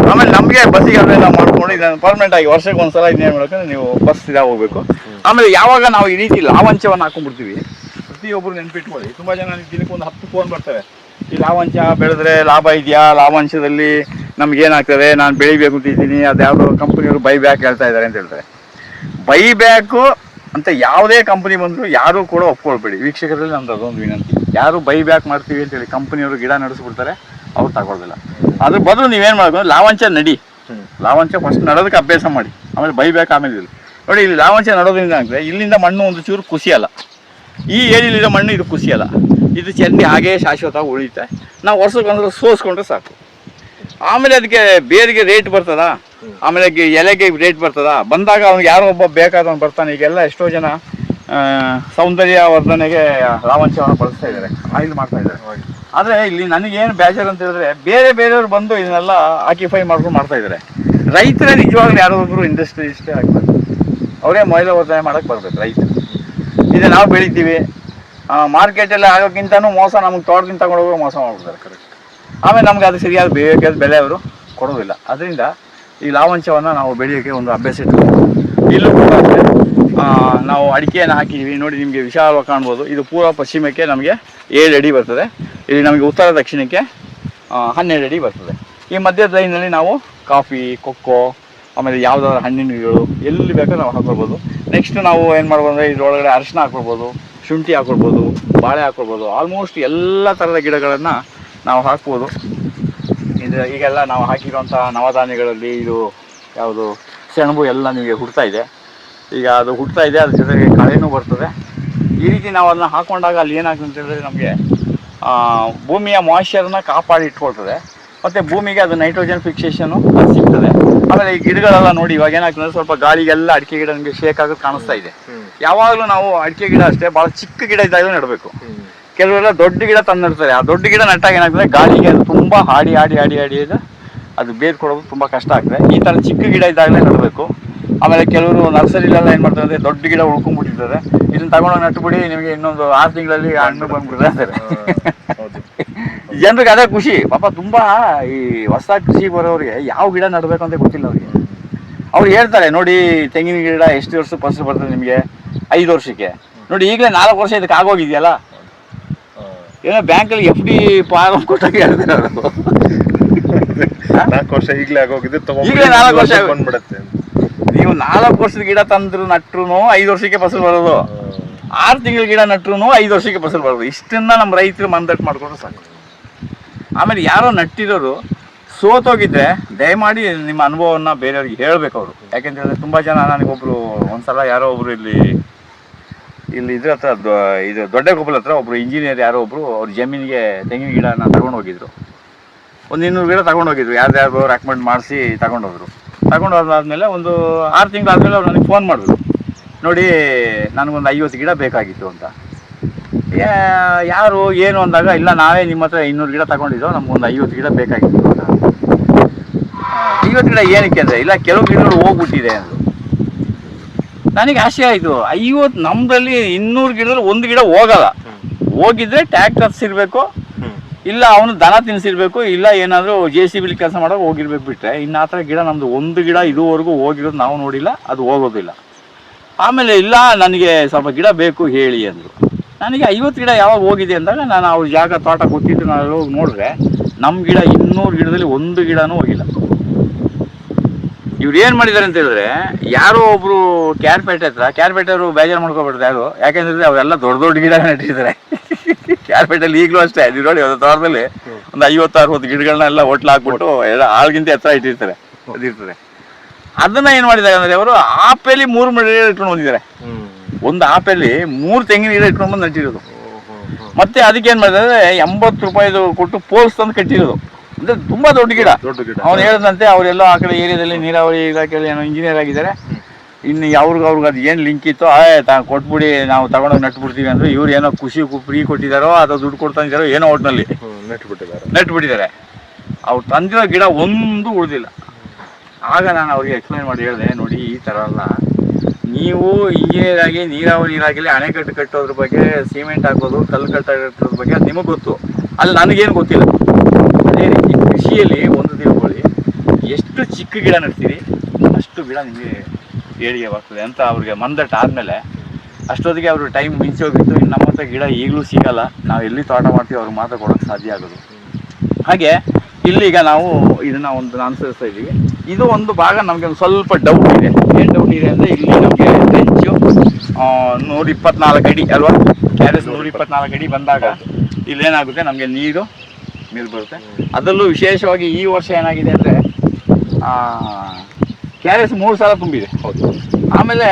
ಆಮೇಲೆ ನಮಗೆ ಬಸ್ಸಿಗೆ ಅದೇ ನಾವು ಮಾಡ್ಕೊಂಡು ಇದನ್ನು ಪರ್ಮನೆಂಟ್ ಆಗಿ ವರ್ಷಕ್ಕೆ ಒಂದ್ಸಲ ಇದನ್ನೇನು ಮಾಡ್ಕೊಂಡು ನೀವು ಬಸ್ ಇದಾಗ ಹೋಗ್ಬೇಕು. ಆಮೇಲೆ ಯಾವಾಗ ನಾವು ಈ ರೀತಿ ಲಾವಂಚವನ್ನು ಹಾಕೊಂಡ್ಬಿಡ್ತೀವಿ ಪ್ರತಿಯೊಬ್ಬರು ನೆನ್ಪಿಟ್ಕೊಳ್ಳಿ. ತುಂಬ ಜನ ದಿನಕ್ಕೆ ಒಂದು ಹತ್ತು ಫೋನ್ ಬರ್ತವೆ ಈ ಲಾವಂಚ ಬೆಳೆದ್ರೆ ಲಾಭ ಇದೆಯಾ? ಲಾವಂಚದಲ್ಲಿ ನಮ್ಗೆ ಏನಾಗ್ತದೆ? ನಾನು ಬೆಳಿಬೇಕು ಅಂತ ಇದ್ದೀನಿ. ಅದ್ಯಾವುದೋ ಕಂಪ್ನಿಯವರು ಬೈ ಬ್ಯಾಕ್ ಹೇಳ್ತಾ ಇದ್ದಾರೆ ಅಂತ ಹೇಳ್ತಾರೆ. ಬೈ ಬ್ಯಾಕು ಅಂತ ಯಾವುದೇ ಕಂಪನಿ ಬಂದರೂ ಯಾರೂ ಕೂಡ ಒಪ್ಕೊಳ್ಬೇಡಿ. ವೀಕ್ಷಕರಲ್ಲಿ ನಮ್ದು ಅದೊಂದು ವಿನಂತಿ. ಯಾರು ಬೈ ಬ್ಯಾಕ್ ಮಾಡ್ತೀವಿ ಅಂತೇಳಿ ಕಂಪ್ನಿಯವರು ಗಿಡ ನಡೆಸ್ಬಿಡ್ತಾರೆ. ಅವ್ರು ತಗೊಳ್ಳೋದಿಲ್ಲ ಅದ್ರ ಬದಲು ನೀವೇನು ಮಾಡಬೇಕು ಲಾವಂಚ ನಡಿ. ಲಾವಂಚ ಫಸ್ಟ್ ನಡೋದಕ್ಕೆ ಅಭ್ಯಾಸ ಮಾಡಿ. ಆಮೇಲೆ ಬೈಬೇಕು ಆಮೇಲೆ ಇಲ್ಲ ನೋಡಿ ಇಲ್ಲಿ ಲಾವಂಚ ನಡೋದ್ರಿಂದ ಅಂದರೆ ಇಲ್ಲಿಂದ ಮಣ್ಣು ಒಂದು ಚೂರು ಕುಸಿಯಲ್ಲ ಈ ಏರಿಯಲ್ಲಿರೋ ಮಣ್ಣು ಇದು ಕುಸಿಯಲ್ಲ ಇದು ಚಂಡಿ ಹಾಗೇ ಶಾಶ್ವತವಾಗಿ ಉಳಿಯುತ್ತೆ. ನಾವು ವರ್ಷಕ್ಕೆ ಬಂದ್ರೆ ಸೋಸ್ಕೊಂಡ್ರೆ ಸಾಕು. ಆಮೇಲೆ ಅದಕ್ಕೆ ಬೇರಿಗೆ ರೇಟ್ ಬರ್ತದ? ಆಮೇಲೆ ಎಲೆಗೆ ರೇಟ್ ಬರ್ತದ? ಬಂದಾಗ ಅವ್ನಿಗೆ ಯಾರೋ ಒಬ್ಬ ಬೇಕಾದವನು ಬರ್ತಾನೆ. ಈಗೆಲ್ಲ ಎಷ್ಟೋ ಜನ ಸೌಂದರ್ಯ ವರ್ಧನೆಗೆ ಲಾವಂಚವನ್ನು ಬಳಸ್ತಾ ಇದ್ದಾರೆ. ಆಯಿಲ್ ಮಾಡ್ತಾ ಇದ್ದಾರೆ. ಆದರೆ ಇಲ್ಲಿ ನನಗೇನು ಬ್ಯಾಜರ್ ಅಂತ ಹೇಳಿದ್ರೆ ಬೇರೆ ಬೇರೆಯವರು ಬಂದು ಇದನ್ನೆಲ್ಲ ಆಕ್ಯುಫೈ ಮಾಡ್ಕೊಂಡು ಮಾಡ್ತಾ ಇದಾರೆ. ರೈತರೇ ನಿಜವಾಗ್ಲೂ ಯಾರೋ ಒಬ್ಬರು ಇಂಡಸ್ಟ್ರಿಯಲಿಸ್ಟೇ ಆಗ್ಬೇಕು ಅವರೇ ಮೌಲ್ಯವರ್ಧನೆ ಮಾಡಕ್ಕೆ ಬರ್ಬೇಕು ರೈತರು. ಇದು ನಾವು ಬೆಳಿತೀವಿ. ಮಾರ್ಕೆಟಲ್ಲಿ ಆಗೋಕ್ಕಿಂತನೂ ಮೋಸ, ನಮಗೆ ತೋಟದಿಂದ ತಗೊಂಡು ಹೋಗೋ ಮೋಸ ಮಾಡ್ಬಿಡ್ತಾರೆ ಕರೆಕ್ಟ್ ಆಮೇಲೆ ನಮ್ಗೆ ಅದು ಸರಿಯಾದ ಬೇಕಾದ ಬೆಲೆ ಅವರು ಕೊಡೋದಿಲ್ಲ. ಅದರಿಂದ ಈ ಲಾಭಾಂಶವನ್ನು ನಾವು ಬೆಳೆಯೋಕ್ಕೆ ಒಂದು ಅಭ್ಯಾಸ ಇಟ್ಕೊಂಡು ಇಲ್ಲೂ ಕೂಡ ನಾವು ಅಡಿಕೆಯನ್ನು ಹಾಕಿದ್ದೀವಿ. ನೋಡಿ ನಿಮಗೆ ವಿಶಾಲವಾಗಿ ಕಾಣ್ಬೋದು. ಇದು ಪೂರ್ವ ಪಶ್ಚಿಮಕ್ಕೆ ನಮಗೆ ಏಳು ಅಡಿ ಬರ್ತದೆ. ಇಲ್ಲಿ ನಮಗೆ ಉತ್ತರ ದಕ್ಷಿಣಕ್ಕೆ ಹನ್ನೆರಡು ಅಡಿ ಬರ್ತದೆ. ಈ ಮಧ್ಯದ ಲೈನಲ್ಲಿ ನಾವು ಕಾಫಿ, ಕೊಕ್ಕೋ, ಆಮೇಲೆ ಯಾವುದಾದ್ರು ಹಣ್ಣಿನ ಗಿಡಗಳು ಎಲ್ಲಿ ಬೇಕೋ ನಾವು ಹಾಕೊಳ್ಬೋದು. ನೆಕ್ಸ್ಟ್ ನಾವು ಏನು ಮಾಡ್ಬೋದು ಅಂದರೆ ಇದ್ರೊಳಗಡೆ ಅರಿಶಿನ ಹಾಕೊಳ್ಬೋದು, ಶುಂಠಿ ಹಾಕೊಳ್ಬೋದು, ಬಾಳೆ ಹಾಕೊಳ್ಬೋದು. ಆಲ್ಮೋಸ್ಟ್ ಎಲ್ಲ ಥರದ ಗಿಡಗಳನ್ನು ನಾವು ಹಾಕ್ಬೋದು. ಇದು ಈಗೆಲ್ಲ ನಾವು ಹಾಕಿರುವಂಥ ನವಧಾನ್ಯಗಳಲ್ಲಿ ಇದು ಯಾವುದು, ಸೆಣಬು ಎಲ್ಲ ನಿಮಗೆ ಹುಡ್ತಾ ಇದೆ. ಈಗ ಅದು ಹುಡ್ತಾ ಇದೆ ಅದ್ರ ಜೊತೆಗೆ ಕಳೆನೂ ಬರ್ತದೆ. ಈ ರೀತಿ ನಾವು ಅದನ್ನ ಹಾಕೊಂಡಾಗ ಅಲ್ಲಿ ಏನಾಗ್ತದೆ ಅಂತ ಹೇಳಿದ್ರೆ ನಮಗೆ ಭೂಮಿಯ ಮಾಯಿಶ್ಚರನ್ನ ಕಾಪಾಡಿ ಇಟ್ಕೊಳ್ತದೆ. ಮತ್ತು ಭೂಮಿಗೆ ಅದು ನೈಟ್ರೋಜನ್ ಫಿಕ್ಸೇಷನು ಸಿಗ್ತದೆ. ಆಮೇಲೆ ಈ ಗಿಡಗಳೆಲ್ಲ ನೋಡಿ ಇವಾಗ ಏನಾಗ್ತದೆ ಸ್ವಲ್ಪ ಗಾಳಿಗೆಲ್ಲ ಅಡಿಕೆ ಗಿಡ ನಮಗೆ ಶೇಕ್ ಆಗೋದು ಕಾಣಿಸ್ತಾ ಇದೆ. ಯಾವಾಗಲೂ ನಾವು ಅಡಿಕೆ ಗಿಡ ಅಷ್ಟೇ ಭಾಳ ಚಿಕ್ಕ ಗಿಡ ಇದ್ದಾಗ ನೆಡಬೇಕು. ಕೆಲವೆಲ್ಲ ದೊಡ್ಡ ಗಿಡ ತಂದು ನೆಡ್ತಾರೆ ಆ ದೊಡ್ಡ ಗಿಡ ನೆಟ್ಟಾಗ ಏನಾಗ್ತದೆ ಗಾಳಿಗೆ ಅದು ತುಂಬ ಹಾಡಿ ಹಾಡಿ ಹಾಡಿ ಹಾಡಿ ಅದು ಬೇರ್ ಕೊಡೋದು ತುಂಬ ಕಷ್ಟ ಆಗ್ತದೆ. ಈ ಥರ ಚಿಕ್ಕ ಗಿಡ ಇದ್ದಾಗಲೇ ನೆಡಬೇಕು. ಆಮೇಲೆ ಕೆಲವರು ನರ್ಸರಿಲೆಲ್ಲ ಏನು ಮಾಡ್ತಾರೆ ಅಂದ್ರೆ ದೊಡ್ಡ ಗಿಡ ಉಳ್ಕೊಂಡ್ಬಿಟ್ಟಿರ್ತದೆ ಇದನ್ನ ತಗೊಂಡೋಗಿ ನಟ್ಬಿಡಿ ನಿಮಗೆ ಇನ್ನೊಂದು ಆರು ತಿಂಗಳಲ್ಲಿ ಹಣ್ಣು ಬಂದ್ಬಿಡ್ತಾರೆ ಅಂತಾರೆ. ಜನರಿಗೆ ಅದೇ ಖುಷಿ. ಪಾಪ ತುಂಬಾ ಈ ಹೊಸ ಕೃಷಿ ಬರೋರಿಗೆ ಯಾವ ಗಿಡ ನಡಬೇಕು ಅಂತ ಗೊತ್ತಿಲ್ಲ ಅವ್ರಿಗೆ. ಅವ್ರು ಹೇಳ್ತಾರೆ ನೋಡಿ ತೆಂಗಿನ ಗಿಡ ಎಷ್ಟು ವರ್ಷ ಫಸಲು ಬರ್ತದೆ ನಿಮಗೆ? ಐದು ವರ್ಷಕ್ಕೆ. ನೋಡಿ ಈಗಲೇ ನಾಲ್ಕು ವರ್ಷ ಇದಕ್ಕೆ ಆಗೋಗಿದೆಯಲ್ಲ? ಏನೋ ಬ್ಯಾಂಕಲ್ಲಿ ಎಫ್ ಡಿ ಫಾರಂ ಕೊಟ್ಟಾಗ ಹೇಳ್ತಾರೆ ಅವರು. ನಾಲ್ಕು ವರ್ಷ ಈಗಲೇ ಆಗೋಗಿದೆ ಈಗಲೇ ನಾಲ್ಕು ವರ್ಷ. ಬಂದ್ಬಿಡತ್ತೆ. ನೀವು ನಾಲ್ಕು ವರ್ಷದ ಗಿಡ ತಂದ್ರು ನಟ್ರು ಐದು ವರ್ಷಕ್ಕೆ ಫಸಲು ಬರೋದು. ಆರು ತಿಂಗಳ ಗಿಡ ನಟ್ರು ಐದು ವರ್ಷಕ್ಕೆ ಫಸಲು ಬರೋದು. ಇಷ್ಟನ್ನ ನಮ್ಮ ರೈತರು ಮಂದಟ್ಟು ಮಾಡಿಕೊಂಡ್ರೆ ಸಾಕು. ಆಮೇಲೆ ಯಾರೋ ನಟ್ಟಿರೋರು ಸೋತೋಗಿದ್ರೆ ದಯಮಾಡಿ ನಿಮ್ಮ ಅನುಭವವನ್ನು ಬೇರೆಯವ್ರಿಗೆ ಹೇಳಬೇಕು ಅವರು. ಯಾಕೆಂತ ಹೇಳಿದ್ರೆ ತುಂಬ ಜನ ನನಗೊಬ್ರು ಒಂದ್ಸಲ ಯಾರೋ ಒಬ್ರು ಇಲ್ಲಿ ಇಲ್ಲಿ ಇದ್ರ ಹತ್ರ ಇದು ದೊಡ್ಡ ಗೊಬ್ಬರ ಹತ್ರ ಒಬ್ರು ಇಂಜಿನಿಯರ್ ಯಾರೋ ಒಬ್ರು ಅವ್ರ ಜಮೀನಿಗೆ ತೆಂಗಿನ ಗಿಡನ ತಗೊಂಡು ಹೋಗಿದ್ರು ಒಂದು ಇನ್ನೂರು ಗಿಡ ತಗೊಂಡೋಗಿದ್ರು. ಹೋಗಿದ್ರು ಯಾರು ರೆಕಮೆಂಡ್ ಮಾಡಿಸಿ ತಗೊಂಡು ಹೋದ್ರು ತಗೊಂಡು ಹೋದಾದ್ಮೇಲೆ ಒಂದು ಆರು ತಿಂಗಳಾದ್ಮೇಲೆ ಅವ್ರು ನನಗೆ ಫೋನ್ ಮಾಡಿದ್ರು. ನೋಡಿ ನನಗೊಂದು ಐವತ್ತು ಗಿಡ ಬೇಕಾಗಿತ್ತು ಅಂತ. ಯಾರು ಏನು ಅಂದಾಗ ಇಲ್ಲ ನಾವೇ ನಿಮ್ಮ ಹತ್ರ ಇನ್ನೂರು ಗಿಡ ತಗೊಂಡಿದ್ದೋ ನಮಗೊಂದು ಐವತ್ತು ಗಿಡ ಬೇಕಾಗಿತ್ತು ಅಂತ. ಐವತ್ತು ಗಿಡ ಏನಕ್ಕೆ ಅಂದರೆ ಇಲ್ಲ ಕೆಲವು ಗಿಡಗಳು ಹೋಗ್ಬಿಟ್ಟಿದೆ ಅಂದರು. ನನಗೆ ಆಸೆ ಆಯಿತು. ಐವತ್ತು ನಮ್ಮದಲ್ಲಿ ಇನ್ನೂರು ಗಿಡದಲ್ಲಿ ಒಂದು ಗಿಡ ಹೋಗಲ್ಲ. ಹೋಗಿದ್ರೆ ಟ್ಯಾಕ್ಟರ್ಸ್ ಇರಬೇಕು ಇಲ್ಲ, ಅವನು ದನ ತಿನ್ಸಿರ್ಬೇಕು, ಇಲ್ಲ ಏನಾದರೂ ಜೆ ಸಿ ಬಿಲಿ ಕೆಲಸ ಮಾಡೋ ಹೋಗಿರ್ಬೇಕು ಬಿಟ್ರೆ, ಇನ್ನು ಆ ಥರ ಗಿಡ ನಮ್ಮದು ಒಂದು ಗಿಡ ಇದುವರೆಗೂ ಹೋಗಿರೋದು ನಾವು ನೋಡಿಲ್ಲ, ಅದು ಹೋಗೋದಿಲ್ಲ. ಆಮೇಲೆ ಇಲ್ಲ, ನನಗೆ ಸ್ವಲ್ಪ ಗಿಡ ಬೇಕು ಹೇಳಿ ಅಂದರು. ನನಗೆ ಐವತ್ತು ಗಿಡ ಯಾವಾಗ ಹೋಗಿದೆ ಅಂದಾಗ ನಾನು ಅವ್ರ ಜಾಗ ತೋಟ ಗೊತ್ತಿದ್ದು ನಾನು ಹೋಗಿ ನೋಡಿದ್ರೆ ನಮ್ಮ ಗಿಡ ಇನ್ನೂರು ಗಿಡದಲ್ಲಿ ಒಂದು ಗಿಡನೂ ಹೋಗಿಲ್ಲ. ಇವ್ರು ಏನು ಮಾಡಿದ್ದಾರೆ ಅಂತ ಹೇಳಿದ್ರೆ, ಯಾರೋ ಒಬ್ರು ಕ್ಯಾರ್ಪೇಟೆ ಹತ್ರ ಕ್ಯಾರ್ಪೇಟೆಯವರು ಬೇಜಾರು ಮಾಡ್ಕೊಬಿಡ್ತಾರೆ ಯಾರು ಯಾಕೆಂದ್ರೆ ಅವರೆಲ್ಲ ದೊಡ್ಡ ದೊಡ್ಡ ಗಿಡ ನೆಟ್ಟಿದ್ದಾರೆ <laughs> ಕ್ಯಾರ್ಪೇಟೆಯಲ್ಲಿ ಈಗಲೂ ಅಷ್ಟೇ ನೀವು ನೋಡಿ ಒಂದು ತೋಟದಲ್ಲಿ ಒಂದು ಐವತ್ತು ಅರವತ್ತು ಗಿಡಗಳನ್ನ ಎಲ್ಲ ಒಟ್ಲು ಹಾಕ್ಬಿಟ್ಟು ಎಲ್ಲ ಆಳ್ಗಿಂತ ಎತ್ತರ ಇಟ್ಟಿರ್ತಾರೆ ಅದಿರ್ತಾರೆ ಅದನ್ನ ಏನ್ ಮಾಡಿದಾಗ ಅಂದ್ರೆ ಅವರು ಆಪೇಲಿ ಮೂರು ಗಿಡ ಇಟ್ಕೊಂಡು ಬಂದಿದ್ದಾರೆ. ಒಂದು ಆಪೇಲಿ ಮೂರು ತೆಂಗಿನ ಗಿಡ ಇಟ್ಕೊಂಡು ಬಂದು ನಟ್ಟಿರೋದು. ಮತ್ತೆ ಅದಕ್ಕೆ ಏನು ಮಾಡಿದ್ರೆ ಎಂಬತ್ತು ರೂಪಾಯಿದು ಕೊಟ್ಟು ಪೋಲ್ಸ್ ತಂದು ಕಟ್ಟಿರೋದು. ಅಂದ್ರೆ ತುಂಬಾ ದೊಡ್ಡ ಗಿಡ. ದೊಡ್ಡ ಗಿಡ. ಅವ್ನು ಹೇಳಿದಂತೆ ಅವರೆಲ್ಲ ಆ ಕಡೆ ಏರಿಯಾದಲ್ಲಿ ನೀರಾವರಿ ಇಲಾಖೆಯಲ್ಲಿ ಏನೋ ಇಂಜಿನಿಯರ್ ಆಗಿದ್ದಾರೆ. ಇನ್ನು ಅವ್ರಿಗೆ ಅವ್ರಿಗೆ ಅದು ಏನು ಲಿಂಕ್ ಇತ್ತು ಆ ತಾ ಕೊಟ್ಬಿಡಿ ನಾವು ತಗೊಂಡೋಗಿ ನೆಟ್ಬಿಡ್ತೀವಿ ಬಿಡ್ತೀವಿ ಅಂದ್ರೆ ಇವ್ರು ಏನೋ ಖುಷಿ ಫ್ರೀ ಕೊಟ್ಟಿದ್ದಾರೋ ಅಥವಾ ದುಡ್ಡು ಕೊಡ್ತಾ ಇದ್ದಾರೋ ಏನೋ ಒಟ್ಟಿನಲ್ಲಿ ನೆಟ್ಬಿಟ್ಟಿದ್ದಾರೆ. ನೆಟ್ಬಿಟ್ಟಿದ್ದಾರೆ. ಅವ್ರು ತಂದಿರೋ ಗಿಡ ಒಂದು ಉಳಿದಿಲ್ಲ. ಆಗ ನಾನು ಅವ್ರಿಗೆ ಎಕ್ಸ್ಪ್ಲೈನ್ ಮಾಡಿ ಹೇಳಿದೆ ನೋಡಿ ಈ ಥರ ಅಲ್ಲ. ನೀವು ಇಂಜಿನಿಯರ್ ಆಗಿ ನೀರಾವರಿ ನೀರಾಗಲಿ ಅಣೆಕಟ್ಟು ಕಟ್ಟೋದ್ರ ಬಗ್ಗೆ ಸಿಮೆಂಟ್ ಹಾಕೋದು ಕಲ್ಲು ಕಟ್ಟೋದ್ರ ಬಗ್ಗೆ ಅದು ನಿಮಗೆ ಗೊತ್ತು. ಅಲ್ಲಿ ನನಗೇನು ಗೊತ್ತಿಲ್ಲ. ಅದೇ ರೀತಿ ಕೃಷಿಯಲ್ಲಿ ಒಂದು ತಿಳ್ಕೊಳ್ಳಿ ಎಷ್ಟು ಚಿಕ್ಕ ಗಿಡ ನೆಡ್ತೀರಿ ಅಷ್ಟು ಗಿಡ ನಿಮಗೆ ಏಳಿಗೆ ಬರ್ತದೆ ಅಂತ ಅವ್ರಿಗೆ ಮಂದಟ್ ಆದಮೇಲೆ ಅಷ್ಟೊತ್ತಿಗೆ ಅವರು ಟೈಮ್ ಮಿಂಚಿ ಹೋಗಿತ್ತು ಇನ್ನು ನಮ್ಮ ಹತ್ರ ಗಿಡ ಈಗಲೂ ಸಿಗಲ್ಲ, ನಾವು ಎಲ್ಲಿ ತೋಟ ಮಾಡ್ತೀವಿ ಅವ್ರಿಗೆ ಮಾತ್ರ ಕೊಡೋಕ್ಕೆ ಸಾಧ್ಯ ಆಗೋದು. ಹಾಗೆ ಇಲ್ಲಿಗ ನಾವು ಇದನ್ನ ಒಂದು ಅನುಸರಿಸ್ತಾ ಇದ್ದೀವಿ. ಇದು ಒಂದು ಭಾಗ ನಮಗೆ ಒಂದು ಸ್ವಲ್ಪ ಡೌಟ್ ಇದೆ. ಏನು ಡೌಟ್ ಇದೆ ಅಂದರೆ ಇಲ್ಲಿ ನಮಗೆ ಬೆಂಚು ನೂರ ಇಪ್ಪತ್ನಾಲ್ಕು ಅಡಿ ಅಲ್ವಾ? ಕ್ಯಾರೆಸ್ ನೂರ ಇಪ್ಪತ್ನಾಲ್ಕು ಅಡಿ ಬಂದಾಗ ಇಲ್ಲೇನಾಗುತ್ತೆ? ನಮಗೆ ನೀರು ನೀರು ಬರುತ್ತೆ ಅದರಲ್ಲೂ ವಿಶೇಷವಾಗಿ ಈ ವರ್ಷ ಏನಾಗಿದೆ ಅಂದರೆ ಕ್ಯಾರೆಸ್ ಮೂರು ಸಲ ತುಂಬಿದೆ. ಹೌದು ಆಮೇಲೆ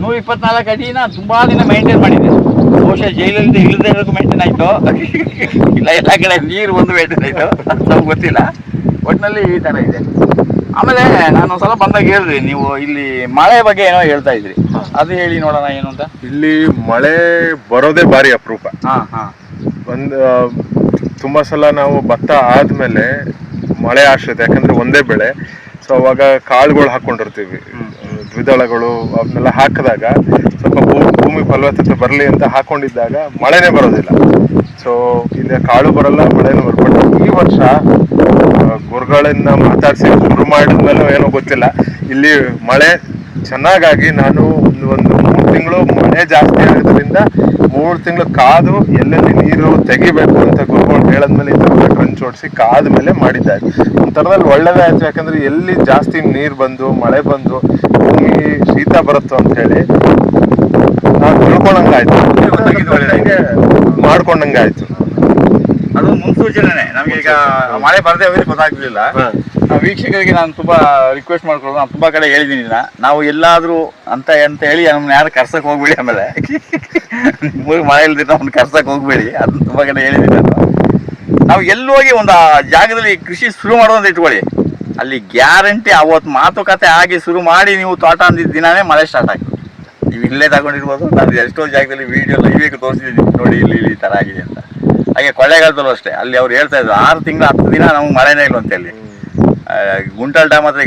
ನೂರ ಇಪ್ಪತ್ನಾಲ್ಕು ಅಡಿನ ತುಂಬಾ ದಿನ ಮೇಂಟೈನ್ ಮಾಡಿದೆ. ಬಹುಶಃ ಜೈಲಲ್ಲಿ ಇಲ್ಲದೆ ಇರೋದಕ್ಕೂ ಮೇಂಟೈನ್ ಆಯ್ತು? ಇಲ್ಲ ಎಲ್ಲ ಕಡೆ ನೀರು ಒಂದು ಮೇಂಟೈನ್ ಆಯಿತು? ನಮ್ಗೆ ಗೊತ್ತಿಲ್ಲ. ಒಟ್ಟಿನಲ್ಲಿ ಈ ಥರ ಇದೆ. ಆಮೇಲೆ ನಾನು ಒಂದ್ಸಲ ಬಂದಾಗ ಹೇಳಿದ್ರಿ ನೀವು ಇಲ್ಲಿ ಮಳೆ ಬಗ್ಗೆ ಏನೋ ಹೇಳ್ತಾ ಇದ್ರಿ. ಅದು ಹೇಳಿ ನೋಡೋಣ ಏನು ಅಂತ. ಇಲ್ಲಿ ಮಳೆ ಬರೋದೇ ಭಾರಿ ಅಪರೂಪ. ಹಾಂ ಹಾಂ. ಒಂದು ತುಂಬ ತುಂಬಾ ಸಲ ನಾವು ಭತ್ತ ಆದ್ಮೇಲೆ ಮಳೆ ಆಶ್ರಿತ ಯಾಕಂದ್ರೆ ಒಂದೇ ಬೆಳೆ. ಸೊ ಅವಾಗ ಕಾಳುಗಳು ಹಾಕೊಂಡಿರ್ತೀವಿ. ದ್ವಿದಳಗಳು ಅವನ್ನೆಲ್ಲ ಹಾಕಿದಾಗ ಸ್ವಲ್ಪ ಭೂಮಿ ಫಲವತ್ತತೆ ಬರಲಿ ಅಂತ ಹಾಕೊಂಡಿದ್ದಾಗ ಮಳೆನೇ ಬರೋದಿಲ್ಲ. ಸೊ ಇಲ್ಲಿ ಕಾಳು ಬರಲ್ಲ, ಮಳೆನೂ ಬರ್ಬಾರ್ದು. ಈ ವರ್ಷ ಗುರುಗಳಿಂದ ಮಾತಾಡಿಸಿ ಶುರು ಮಾಡಿದ್ಮೇಲೆ ಏನೋ ಗೊತ್ತಿಲ್ಲ. ಇಲ್ಲಿ ಮಳೆ ಚೆನ್ನಾಗಾಗಿ ನಾನು ಒಂದು ಒಂದು ಮೂರು ತಿಂಗಳು ಮಳೆ ಜಾಸ್ತಿ ಆಗೋದ್ರಿಂದ ಮೂರು ತಿಂಗಳು ಕಾದು ಎಲ್ಲೆಲ್ಲಿ ನೀರು ತೆಗಿಬೇಕು ಅಂತ ಹೇಳದ್ಮೇಲೆ ಈ ಥರದ ಓಡಿಸಿ ಕಾದ ಮೇಲೆ ಮಾಡಿದ್ದಾರೆ. ಒಂಥರದಲ್ಲಿ ಒಳ್ಳೇದಾಯ್ತು ಯಾಕಂದ್ರೆ ಎಲ್ಲಿ ಜಾಸ್ತಿ ನೀರು ಬಂದು ಮಳೆ ಬಂದು ಈ ಶೀತ ಬರುತ್ತೋ ಅಂತ ಹೇಳಿ ನಾವು ತಿಳ್ಕೊಂಡಂಗಾಯ್ತು ಗೊತ್ತಾಗಿದ್ದು ಮಾಡ್ಕೊಂಡಂಗೆ ಮಾಡ್ಕೊಂಡಂಗಾಯ್ತು ಅದು ಮುನ್ಸೂಚನೆ ನಮಗೆ ಈಗ ಮಳೆ ಬರದೇ ಅವರಿಗೆ ಗೊತ್ತಾಗ್ಲಿಲ್ಲ. ಆ ವೀಕ್ಷಕರಿಗೆ ನಾನು ತುಂಬಾ ರಿಕ್ವೆಸ್ಟ್ ಮಾಡ್ಕೊಳ್ಳೋದು ನಾನು ತುಂಬಾ ಕಡೆ ಹೇಳಿದ್ದೀನಿ ನಾವು ಎಲ್ಲಾದ್ರೂ ಅಂತ ಅಂತ ಹೇಳಿ ನಮ್ಮನ್ನ ಯಾರು ಕರ್ಸಕ್ ಹೋಗ್ಬೇಡಿ ಆಮೇಲೆ. <laughs> ನಿಮ್ಮೂರಿಗೆ ಮಳೆ ಇಲ್ದಿರ ನಮ್ಮನ್ನ ಕರ್ಸಕ್ ಹೋಗ್ಬೇಡಿ. ಅದನ್ನ ತುಂಬಾ ಕಡೆ ಹೇಳಿದ್ದೀನಿ ನಾನು. ನಾವು ಎಲ್ಲಿ ಹೋಗಿ ಒಂದು ಜಾಗದಲ್ಲಿ ಕೃಷಿ ಶುರು ಮಾಡೋದಂತ ಇಟ್ಕೊಳ್ಳಿ. ಅಲ್ಲಿ ಗ್ಯಾರಂಟಿ ಅವತ್ತು ಮಾತುಕತೆ ಆಗಿ ಶುರು ಮಾಡಿ ನೀವು ತೋಟ ಅಂದಿದ್ದ ದಿನಾನೇ ಮಳೆ ಸ್ಟಾರ್ಟ್ ಆಗ್ತದೆ ನೀವು ಇಲ್ಲೇ ತಗೊಂಡಿರ್ಬೋದು, ನಾನು ಎಷ್ಟೋ ಜಾಗದಲ್ಲಿ ವಿಡಿಯೋ ಲೈವಿಗೆ ತೋರಿಸಿದ್ದೀನಿ, ನೋಡಿ ಇಲ್ಲಿ ಇಲ್ಲಿ ಈ ಥರ ಆಗಿದೆ ಅಂತ. ಹಾಗೆ ಕೊಳ್ಳೇಗಾಲದಲ್ಲೂ ಅಷ್ಟೇ, ಅಲ್ಲಿ ಅವ್ರು ಹೇಳ್ತಾ ಇದ್ರು, ಆರು ತಿಂಗಳು ಹತ್ತು ದಿನ ನಮ್ಗೆ ಮಳೆನೇ ಇಲ್ಲ ಅಂತೇಳಿ. ಗುಂಟಲ್ ಡ್ಯಾಮ್ ಹತ್ರ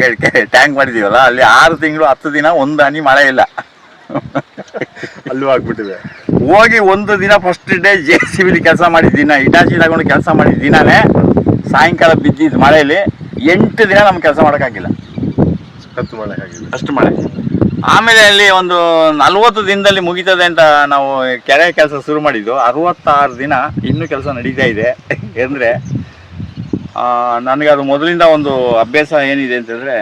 ಟ್ಯಾಂಕ್ ಮಾಡಿದೀವಲ್ಲ, ಅಲ್ಲಿ ಆರು ತಿಂಗಳು ಹತ್ತು ದಿನ ಒಂದು ಹನಿ ಮಳೆ ಇಲ್ಲ. <laughs> ಅಲ್ಲೂ ಆಗ್ಬಿಟ್ಟಿದೆ. ಹೋಗಿ ಒಂದು ದಿನ ಫಸ್ಟ್ ಡೇ ಜೆ ಸಿ ಬಿಲಿ ಕೆಲಸ ಮಾಡಿದ ದಿನ ಇಟಾಚಿ ತಗೊಂಡು ಕೆಲಸ ಮಾಡಿದ ದಿನಾನೇ ಸಾಯಂಕಾಲ ಬಿದ್ದಿದ್ದು ಮಳೆಯಲ್ಲಿ ಎಂಟು ದಿನ ನಮ್ಗೆ ಕೆಲಸ ಮಾಡೋಕ್ಕಾಗಿಲ್ಲ. ಸಖತ್ತು ಮಳೆ ಆಗಿದೆ ಅಷ್ಟು ಮಳೆ. ಆಮೇಲೆ ಅಲ್ಲಿ ಒಂದು ನಲ್ವತ್ತು ದಿನದಲ್ಲಿ ಮುಗಿತದೆ ಅಂತ ನಾವು ಕೆರೆ ಕೆಲಸ ಶುರು ಮಾಡಿದ್ದು. ಅರವತ್ತಾರು ದಿನ ಇನ್ನೂ ಕೆಲಸ ನಡೀತಾ ಇದೆ. ಅಂದರೆ ನನಗೆ ಅದು ಮೊದಲಿಂದ ಒಂದು ಅಭ್ಯಾಸ ಏನಿದೆ ಅಂತಂದರೆ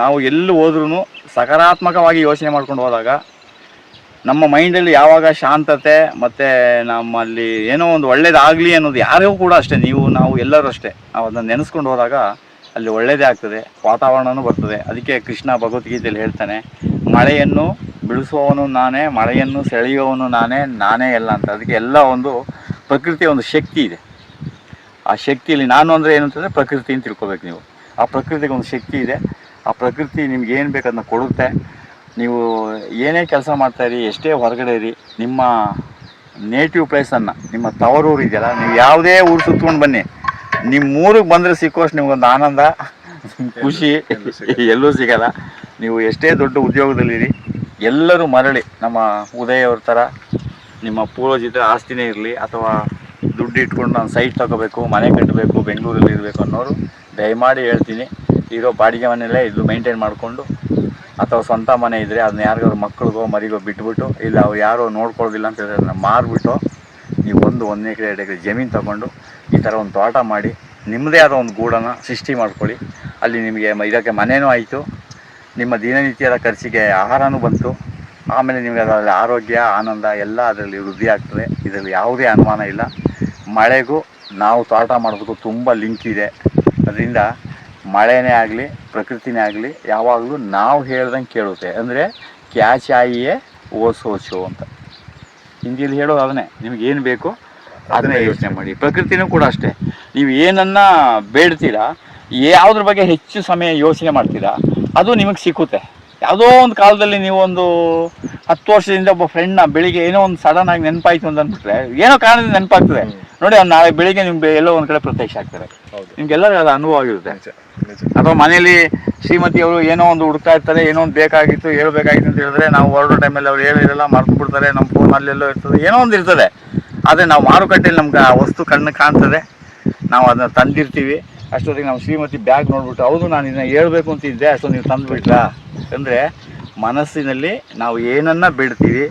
ನಾವು ಎಲ್ಲಿ ಹೋದ್ರೂ ಸಕಾರಾತ್ಮಕವಾಗಿ ಯೋಚನೆ ಮಾಡ್ಕೊಂಡು ಹೋದಾಗ ನಮ್ಮ ಮೈಂಡಲ್ಲಿ ಯಾವಾಗ ಶಾಂತತೆ ಮತ್ತು ನಮ್ಮಲ್ಲಿ ಏನೋ ಒಂದು ಒಳ್ಳೇದಾಗಲಿ ಅನ್ನೋದು ಯಾರಿಗೂ ಕೂಡ ಅಷ್ಟೇ. ನೀವು, ನಾವು ಎಲ್ಲರೂ ಅಷ್ಟೇ ಅದನ್ನು ನೆನೆಸ್ಕೊಂಡು ಹೋದಾಗ ಅಲ್ಲಿ ಒಳ್ಳೇದೇ ಆಗ್ತದೆ. ವಾತಾವರಣವೂ ಬರ್ತದೆ. ಅದಕ್ಕೆ ಕೃಷ್ಣ ಭಗವದ್ಗೀತೆಯಲ್ಲಿ ಹೇಳ್ತಾನೆ, ಮಳೆಯನ್ನು ಬಿಡಿಸುವವನು ನಾನೇ, ಮಳೆಯನ್ನು ಸೆಳೆಯುವವನು ನಾನೇ ನಾನೇ ಎಲ್ಲ ಅಂತ. ಅದಕ್ಕೆ ಎಲ್ಲ ಒಂದು ಪ್ರಕೃತಿಯ ಒಂದು ಶಕ್ತಿ ಇದೆ. ಆ ಶಕ್ತಿಯಲ್ಲಿ ನಾನು ಅಂದರೆ ಏನು ಅಂತಂದರೆ ಪ್ರಕೃತಿ ಅಂತ ತಿಳ್ಕೊಬೇಕು ನೀವು. ಆ ಪ್ರಕೃತಿಗೆ ಒಂದು ಶಕ್ತಿ ಇದೆ. ಆ ಪ್ರಕೃತಿ ನಿಮ್ಗೆ ಏನು ಬೇಕು ಅದನ್ನ ಕೊಡುತ್ತೆ. ನೀವು ಏನೇ ಕೆಲಸ ಮಾಡ್ತಾಯಿರಿ ಎಷ್ಟೇ ಹೊರಗಡೆ ಇರಿ, ನಿಮ್ಮ ನೇಟಿವ್ ಪ್ಲೇಸನ್ನು ನಿಮ್ಮ ತವರೂರು ಇದೆಯಲ್ಲ, ನೀವು ಯಾವುದೇ ಊರು ಸುತ್ಕೊಂಡು ಬನ್ನಿ. ನಿಮ್ಮ ಊರಿಗೆ ಬಂದರೆ ಸಿಕ್ಕೋಷ್ಟು ನಿಮ್ಗೊಂದು ಆನಂದ, ಖುಷಿ, ಎಲ್ಲೂ ಸಿಗಲ್ಲ. ನೀವು ಎಷ್ಟೇ ದೊಡ್ಡ ಉದ್ಯೋಗದಲ್ಲಿರಿ ಎಲ್ಲರೂ ಮರಳಿ, ನಮ್ಮ ಉದಯವ್ರ ಥರ, ನಿಮ್ಮ ಪೂರ್ವಜಿತ ಆಸ್ತಿನೇ ಇರಲಿ, ಅಥವಾ ದುಡ್ಡು ಇಟ್ಕೊಂಡು ನಾನು ಸೈಟ್ ತಗೋಬೇಕು, ಮನೆ ಕಟ್ಟಬೇಕು, ಬೆಂಗಳೂರಲ್ಲಿ ಇರಬೇಕು ಅನ್ನೋರು, ದಯಮಾಡಿ ಹೇಳ್ತೀನಿ, ಇರೋ ಬಾಡಿಗೆ ಮನೆಯಲ್ಲೇ ಇದು ಮೇಂಟೈನ್ ಮಾಡಿಕೊಂಡು ಅಥವಾ ಸ್ವಂತ ಮನೆ ಇದ್ದರೆ ಅದನ್ನ ಯಾರಿಗಾದ್ರು ಮಕ್ಳಿಗೋ, ಮರಿಗೋ ಬಿಟ್ಬಿಟ್ಟು, ಇಲ್ಲ ಅವ್ರು ಯಾರೋ ನೋಡ್ಕೊಳ್ಳೋದಿಲ್ಲ ಅಂತ ಹೇಳಿದ್ರೆ ಅದನ್ನ ಮಾರಿಬಿಟ್ಟು ನೀವು ಒಂದು ಒಂದು ಎಕರೆ, ಎರಡು ಎಕರೆ ಜಮೀನು ತಗೊಂಡು ಈ ಥರ ಒಂದು ತೋಟ ಮಾಡಿ, ನಿಮ್ಮದೇ ಆದ ಒಂದು ಗೂಡನ್ನು ಸೃಷ್ಟಿ ಮಾಡ್ಕೊಳ್ಳಿ. ಅಲ್ಲಿ ನಿಮಗೆ ಇದಕ್ಕೆ ಮನೆಯೂ ಆಯಿತು. ನಿಮ್ಮ ದಿನನಿತ್ಯದ ಖರ್ಚಿಗೆ ಆಹಾರನೂ ಬಂತು. ಆಮೇಲೆ ನಿಮಗೆ ಅದರಲ್ಲಿ ಆರೋಗ್ಯ, ಆನಂದ ಎಲ್ಲ ಅದರಲ್ಲಿ ವೃದ್ಧಿ ಆಗ್ತದೆ. ಇದರಲ್ಲಿ ಯಾವುದೇ ಅನುಮಾನ ಇಲ್ಲ. ಮಳೆಗೂ ನಾವು ತೋಟ ಮಾಡೋದಕ್ಕೂ ತುಂಬ ಲಿಂಕ್ ಇದೆ. ಅದರಿಂದ ಮಳೆನೇ ಆಗಲಿ ಪ್ರಕೃತಿನೇ ಆಗಲಿ ಯಾವಾಗಲೂ ನಾವು ಹೇಳ್ದಂಗೆ ಕೇಳುತ್ತೆ. ಅಂದರೆ ಕ್ಯಾಚಾಯಿಯೇ ಓ ಸೋಚು ಅಂತ. ಹಿಂದಿಯಲ್ಲಿ ಹೇಳೋದು ಅದನ್ನೇ. ನಿಮ್ಗೆ ಏನು ಬೇಕೋ ಅದನ್ನೇ ಯೋಚನೆ. ಮಾಡಿ. ಪ್ರಕೃತಿನೂ ಕೂಡ ಅಷ್ಟೇ. ನೀವು ಏನನ್ನ ಬೇಡ್ತೀರಾ ಯಾವುದ್ರ ಬಗ್ಗೆ ಹೆಚ್ಚು ಸಮಯ ಯೋಚನೆ ಮಾಡ್ತೀರಾ ಅದು ನಿಮಗೆ ಸಿಕ್ಕುತ್ತೆ. ಯಾವುದೋ ಒಂದು ಕಾಲದಲ್ಲಿ ನೀವು ಒಂದು ಹತ್ತು ವರ್ಷದಿಂದ ಒಬ್ಬ ಫ್ರೆಂಡ್ನ ಬೆಳಿಗ್ಗೆ ಏನೋ ಒಂದು ಸಡನ್ ಆಗಿ ನೆನಪಾಯ್ತು ಅಂತ ಅಂದ್ಬಿಟ್ರೆ ಏನೋ ಕಾರಣದಿಂದ ನೆನಪಾಗ್ತದೆ. ನೋಡಿ ಅವ್ನು ನಾಳೆ ಬೆಳಿಗ್ಗೆ ನಿಮ್ಗೆ ಎಲ್ಲೋ ಒಂದು ಕಡೆ ಪ್ರತ್ಯಕ್ಷ ಆಗ್ತಾರೆ. ನಿಮ್ಗೆಲ್ಲರೂ ಅದು ಅನುಭವ ಆಗಿರುತ್ತೆ. ಅಥವಾ ಮನೇಲಿ ಶ್ರೀಮತಿ ಅವರು ಏನೋ ಒಂದು ಹುಡುಕ್ತಾ ಇರ್ತಾರೆ ಏನೋ ಒಂದು ಬೇಕಾಗಿತ್ತು ಹೇಳ್ಬೇಕಾಗಿತ್ತು ಅಂತ ಹೇಳಿದ್ರೆ ನಾವು ಹೊರಡೋ ಟೈಮಲ್ಲಿ ಅವ್ರು ಹೇಳಿರಲ್ಲ ಮರ್ತು ಬಿಡ್ತಾರೆ ನಮ್ಮ ಫೋನಲ್ಲೆಲ್ಲೋ ಇರ್ತದೆ ಏನೋ ಒಂದು ಇರ್ತದೆ. ಆದರೆ ನಾವು ಮಾರುಕಟ್ಟೆಯಲ್ಲಿ ನಮ್ಗೆ ಆ ವಸ್ತು ಕಣ್ಣು ಕಾಣ್ತದೆ. ನಾವು ಅದನ್ನ ತಂದಿರ್ತೀವಿ. ಅಷ್ಟೊತ್ತಿಗೆ ನಾವು ಶ್ರೀಮತಿ ಬ್ಯಾಗ್ ನೋಡ್ಬಿಟ್ಟು, ಹೌದು, ನಾನು ಇದನ್ನ ಹೇಳ್ಬೇಕು ಅಂತ ಇದ್ದೆ ಅಷ್ಟೊಂದು ನೀವು ತಂದುಬಿಟ್ರಾ? ಅಂದರೆ ಮನಸ್ಸಿನಲ್ಲಿ ನಾವು ಏನನ್ನ ಬಿಡ್ತೀವಿ,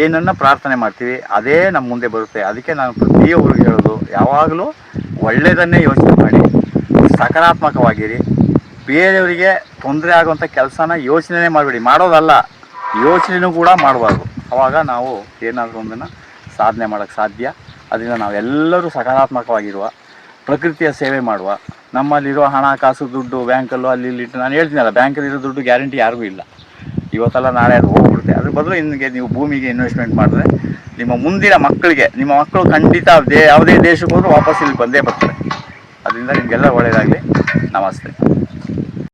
ಏನನ್ನ ಪ್ರಾರ್ಥನೆ ಮಾಡ್ತೀವಿ, ಅದೇ ನಮ್ಮ ಮುಂದೆ ಬರುತ್ತೆ. ಅದಕ್ಕೆ ನಾನು ಪ್ರತಿಯೊಬ್ಬರಿಗೆ ಹೇಳೋದು, ಯಾವಾಗಲೂ ಒಳ್ಳೆಯದನ್ನೇ ಯೋಚನೆ ಮಾಡಿ, ಸಕಾರಾತ್ಮಕವಾಗಿರಿ. ಬೇರೆಯವರಿಗೆ ತೊಂದರೆ ಆಗುವಂಥ ಕೆಲಸನ ಯೋಚನೆ ಮಾಡಬೇಡಿ. ಮಾಡೋದಲ್ಲ, ಯೋಚನೆನೂ ಕೂಡ ಮಾಡಬಾರ್ದು. ಅವಾಗ ನಾವು ಏನಾದರೂ ಒಂದನ್ನು ಸಾಧನೆ ಮಾಡೋಕ್ಕೆ ಸಾಧ್ಯ. ಅದರಿಂದ ನಾವೆಲ್ಲರೂ ಸಕಾರಾತ್ಮಕವಾಗಿರುವ ಪ್ರಕೃತಿಯ ಸೇವೆ ಮಾಡುವ. ನಮ್ಮಲ್ಲಿರುವ ಹಣ, ಕಾಸು, ದುಡ್ಡು ಬ್ಯಾಂಕಲ್ಲೂ ಅಲ್ಲಿ ಇಲ್ಲಿ ನಾನು ಹೇಳ್ತೀನಲ್ಲ ಬ್ಯಾಂಕಲ್ಲಿರೋ ದುಡ್ಡು ಗ್ಯಾರಂಟಿ ಯಾರಿಗೂ ಇಲ್ಲ. ಇವತ್ತಲ್ಲ ನಾಳೆ ಅದು ಹೋಗ್ಬಿಡುತ್ತೆ. ಅದ್ರ ಬದಲು ನಿಮಗೆ ನೀವು ಭೂಮಿಗೆ ಇನ್ವೆಸ್ಟ್ಮೆಂಟ್ ಮಾಡಿದ್ರೆ ನಿಮ್ಮ ಮುಂದಿನ ಮಕ್ಕಳಿಗೆ, ನಿಮ್ಮ ಮಕ್ಕಳು ಖಂಡಿತ ಯಾವುದೇ ದೇಶಕ್ಕೆ ವಾಪಸ್ ಇಲ್ಲಿ ಬಂದೇ ಬರ್ತಾರೆ ಅದರಿಂದ ನಿಮಗೆಲ್ಲ ಒಳ್ಳೆಯದಾಗಲಿ ನಮಸ್ತೆ.